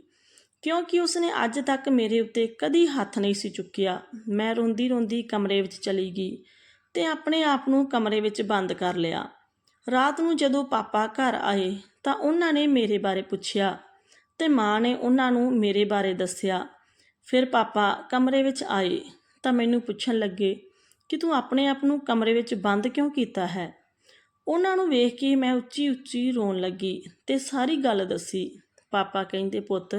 [SPEAKER 1] ਕਿਉਂਕਿ ਉਸਨੇ ਅੱਜ ਤੱਕ ਮੇਰੇ ਉੱਤੇ ਕਦੀ ਹੱਥ ਨਹੀਂ ਸੀ ਚੁੱਕਿਆ। ਮੈਂ ਰੋਂਦੀ ਰੋਂਦੀ ਕਮਰੇ ਵਿੱਚ ਚਲੀ ਗਈ ਤੇ ਆਪਣੇ ਆਪ ਨੂੰ ਕਮਰੇ ਵਿੱਚ ਬੰਦ ਕਰ ਲਿਆ। ਰਾਤ ਨੂੰ ਜਦੋਂ ਪਾਪਾ ਘਰ ਆਏ ਤਾਂ ਉਹਨਾਂ ਨੇ ਮੇਰੇ ਬਾਰੇ ਪੁੱਛਿਆ ਤੇ ਮਾਂ ਨੇ ਉਹਨਾਂ ਨੂੰ ਮੇਰੇ ਬਾਰੇ ਦੱਸਿਆ। ਫਿਰ ਪਾਪਾ ਕਮਰੇ ਵਿੱਚ ਆਏ ਤਾਂ ਮੈਨੂੰ ਪੁੱਛਣ ਲੱਗੇ ਕਿ ਤੂੰ ਆਪਣੇ ਆਪ ਨੂੰ ਕਮਰੇ ਵਿੱਚ ਬੰਦ ਕਿਉਂ ਕੀਤਾ ਹੈ? ਉਹਨਾਂ ਨੂੰ ਵੇਖ ਕੇ ਮੈਂ ਉੱਚੀ ਉੱਚੀ ਰੋਣ ਲੱਗੀ ਤੇ ਸਾਰੀ ਗੱਲ ਦੱਸੀ। ਪਾਪਾ ਕਹਿੰਦੇ, ਪੁੱਤ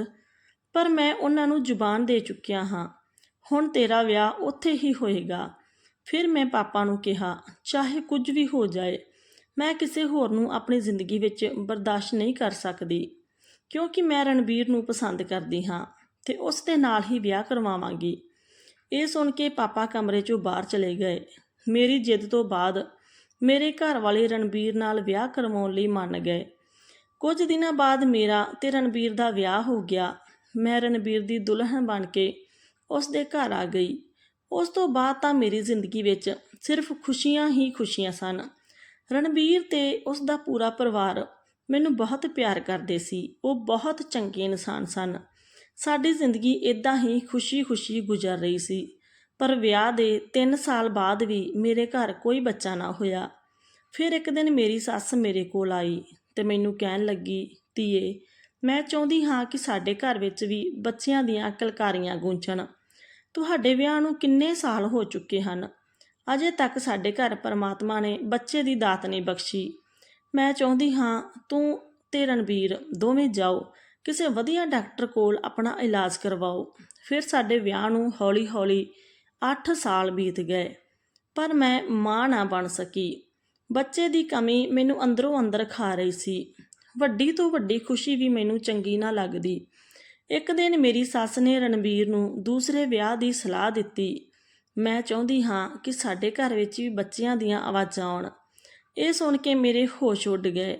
[SPEAKER 1] ਪਰ ਮੈਂ ਉਹਨਾਂ ਨੂੰ ਜ਼ੁਬਾਨ ਦੇ ਚੁੱਕਿਆ ਹਾਂ। ਹੁਣ ਤੇਰਾ ਵਿਆਹ ਉੱਥੇ ਹੀ ਹੋਏਗਾ। ਫਿਰ ਮੈਂ ਪਾਪਾ ਨੂੰ ਕਿਹਾ, ਚਾਹੇ ਕੁਝ ਵੀ ਹੋ ਜਾਏ, ਮੈਂ ਕਿਸੇ ਹੋਰ ਨੂੰ ਆਪਣੀ ਜ਼ਿੰਦਗੀ ਵਿੱਚ ਬਰਦਾਸ਼ਤ ਨਹੀਂ ਕਰ ਸਕਦੀ, ਕਿਉਂਕਿ ਮੈਂ ਰਣਬੀਰ ਨੂੰ ਪਸੰਦ ਕਰਦੀ ਹਾਂ ਤੇ ਉਸ ਦੇ ਨਾਲ ਹੀ ਵਿਆਹ ਕਰਵਾਵਾਂਗੀ। ਇਹ ਸੁਣ ਕੇ ਪਾਪਾ ਕਮਰੇ 'ਚੋਂ ਬਾਹਰ ਚਲੇ ਗਏ। ਮੇਰੀ ਜਿੱਦ ਤੋਂ ਬਾਅਦ ਮੇਰੇ ਘਰ ਵਾਲੇ ਰਣਬੀਰ ਨਾਲ ਵਿਆਹ ਕਰਵਾਉਣ ਲਈ ਮੰਨ ਗਏ। ਕੁਝ ਦਿਨਾਂ ਬਾਅਦ ਮੇਰਾ ਤੇ ਰਣਬੀਰ ਦਾ ਵਿਆਹ ਹੋ ਗਿਆ ਮੈਂ ਰਣਬੀਰ ਦੀ ਦੁਲਹਨ ਬਣ ਕੇ ਉਸ ਦੇ ਘਰ ਆ ਗਈ। ਉਸ ਤੋਂ ਬਾਅਦ ਤਾਂ ਮੇਰੀ ਜ਼ਿੰਦਗੀ ਵਿੱਚ ਸਿਰਫ ਖੁਸ਼ੀਆਂ ਹੀ ਖੁਸ਼ੀਆਂ ਸਨ। ਰਣਬੀਰ ਤੇ ਉਸ ਦਾ ਪੂਰਾ ਪਰਿਵਾਰ ਮੈਨੂੰ ਬਹੁਤ ਪਿਆਰ ਕਰਦੇ ਸੀ। ਉਹ ਬਹੁਤ ਚੰਗੇ ਇਨਸਾਨ ਸਨ। ਸਾਡੀ ਜ਼ਿੰਦਗੀ ਇਦਾਂ ਹੀ ਖੁਸ਼ੀ-ਖੁਸ਼ੀ ਗੁਜ਼ਰ ਰਹੀ ਸੀ। ਪਰ ਵਿਆਹ ਦੇ 3 ਸਾਲ ਬਾਅਦ ਵੀ ਮੇਰੇ ਘਰ ਕੋਈ ਬੱਚਾ ਨਾ ਹੋਇਆ। ਫਿਰ ਇੱਕ ਦਿਨ ਮੇਰੀ ਸੱਸ ਮੇਰੇ ਕੋਲ ਆਈ ਤੇ ਮੈਨੂੰ ਕਹਿਣ ਲੱਗੀ, ਧੀਏ ਮੈਂ ਚਾਹੁੰਦੀ ਹਾਂ ਕਿ ਸਾਡੇ ਘਰ ਵਿੱਚ ਵੀ ਬੱਚਿਆਂ ਦੀਆਂ ਕਲਕਾਰੀਆਂ ਗੂੰਜਣ। ਤੁਹਾਡੇ ਵਿਆਹ ਨੂੰ ਕਿੰਨੇ ਸਾਲ ਹੋ ਚੁੱਕੇ ਹਨ? ਅਜੇ ਤੱਕ ਸਾਡੇ ਘਰ ਪਰਮਾਤਮਾ ਨੇ ਬੱਚੇ ਦੀ ਦਾਤ ਨਹੀਂ ਬਖਸ਼ੀ। ਮੈਂ ਚਾਹੁੰਦੀ ਹਾਂ ਤੂੰ ਤੇ ਰਣਬੀਰ ਦੋਵੇਂ ਜਾਓ। ਕਿਸੇ ਵਧੀਆ ਡਾਕਟਰ ਕੋਲ ਆਪਣਾ ਇਲਾਜ ਕਰਵਾਓ। ਫਿਰ ਸਾਡੇ ਵਿਆਹ ਨੂੰ ਹੌਲੀ-ਹੌਲੀ 8 ਸਾਲ ਬੀਤ ਗਏ। ਪਰ ਮੈਂ ਮਾਂ ਨਾ ਬਣ ਸਕੀ। ਬੱਚੇ ਦੀ ਕਮੀ ਮੈਨੂੰ ਅੰਦਰੋਂ ਅੰਦਰ ਖਾ ਰਹੀ ਸੀ। ਵੱਡੀ ਤੋਂ ਵੱਡੀ ਖੁਸ਼ੀ ਵੀ ਮੈਨੂੰ ਚੰਗੀ ਨਾ ਲੱਗਦੀ। ਇੱਕ ਦਿਨ ਮੇਰੀ ਸੱਸ ਨੇ ਰਣਬੀਰ ਨੂੰ ਦੂਸਰੇ ਵਿਆਹ ਦੀ ਸਲਾਹ ਦਿੱਤੀ। ਮੈਂ ਚਾਹੁੰਦੀ ਹਾਂ ਕਿ ਸਾਡੇ ਘਰ ਵਿੱਚ ਵੀ ਬੱਚਿਆਂ ਦੀਆਂ ਆਵਾਜ਼ਾਂ ਆਉਣ। ਇਹ ਸੁਣ ਕੇ ਮੇਰੇ ਹੋਸ਼ ਉੱਡ ਗਏ,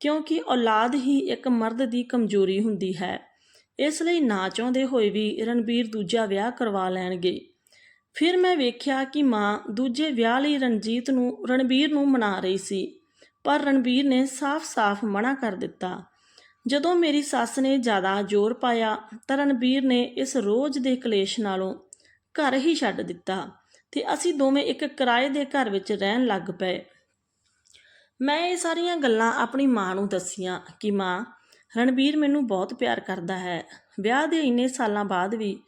[SPEAKER 1] ਕਿਉਂਕਿ ਔਲਾਦ ਹੀ ਇੱਕ ਮਰਦ ਦੀ ਕਮਜ਼ੋਰੀ ਹੁੰਦੀ ਹੈ। ਇਸ ਲਈ ਨਾ ਚਾਹੁੰਦੇ ਹੋਏ ਵੀ ਰਣਬੀਰ ਦੂਜਾ ਵਿਆਹ ਕਰਵਾ ਲੈਣਗੇ। ਫਿਰ ਮੈਂ ਵੇਖਿਆ ਕਿ ਮਾਂ ਦੂਜੇ ਵਿਆਹ ਲਈ ਰਣਜੀਤ ਨੂੰ, ਰਣਬੀਰ ਨੂੰ ਮਨਾ ਰਹੀ ਸੀ। ਪਰ ਰਣਬੀਰ ਨੇ ਸਾਫ਼-ਸਾਫ਼ ਮਨਾ ਕਰ ਦਿੱਤਾ। ਜਦੋਂ ਮੇਰੀ ਸੱਸ ਨੇ ਜ਼ਿਆਦਾ ਜ਼ੋਰ ਪਾਇਆ, ਤਾਂ ਰਣਬੀਰ ਨੇ ਇਸ ਰੋਜ਼ ਦੇ ਕਲੇਸ਼ ਨਾਲੋਂ ਘਰ ਹੀ ਛੱਡ ਦਿੱਤਾ ਤੇ ਅਸੀਂ ਦੋਵੇਂ ਇੱਕ ਕਿਰਾਏ ਦੇ ਘਰ ਵਿੱਚ ਰਹਿਣ ਲੱਗ ਪਏ। ਮੈਂ ਇਹ ਸਾਰੀਆਂ ਗੱਲਾਂ ਆਪਣੀ ਮਾਂ ਨੂੰ ਦੱਸੀਆਂ ਕਿ ਮਾਂ, ਰਣਬੀਰ ਮੈਨੂੰ ਬਹੁਤ ਪਿਆਰ ਕਰਦਾ ਹੈ। ਵਿਆਹ ਦੇ ਇੰਨੇ ਸਾਲਾਂ ਬਾਅਦ ਵੀ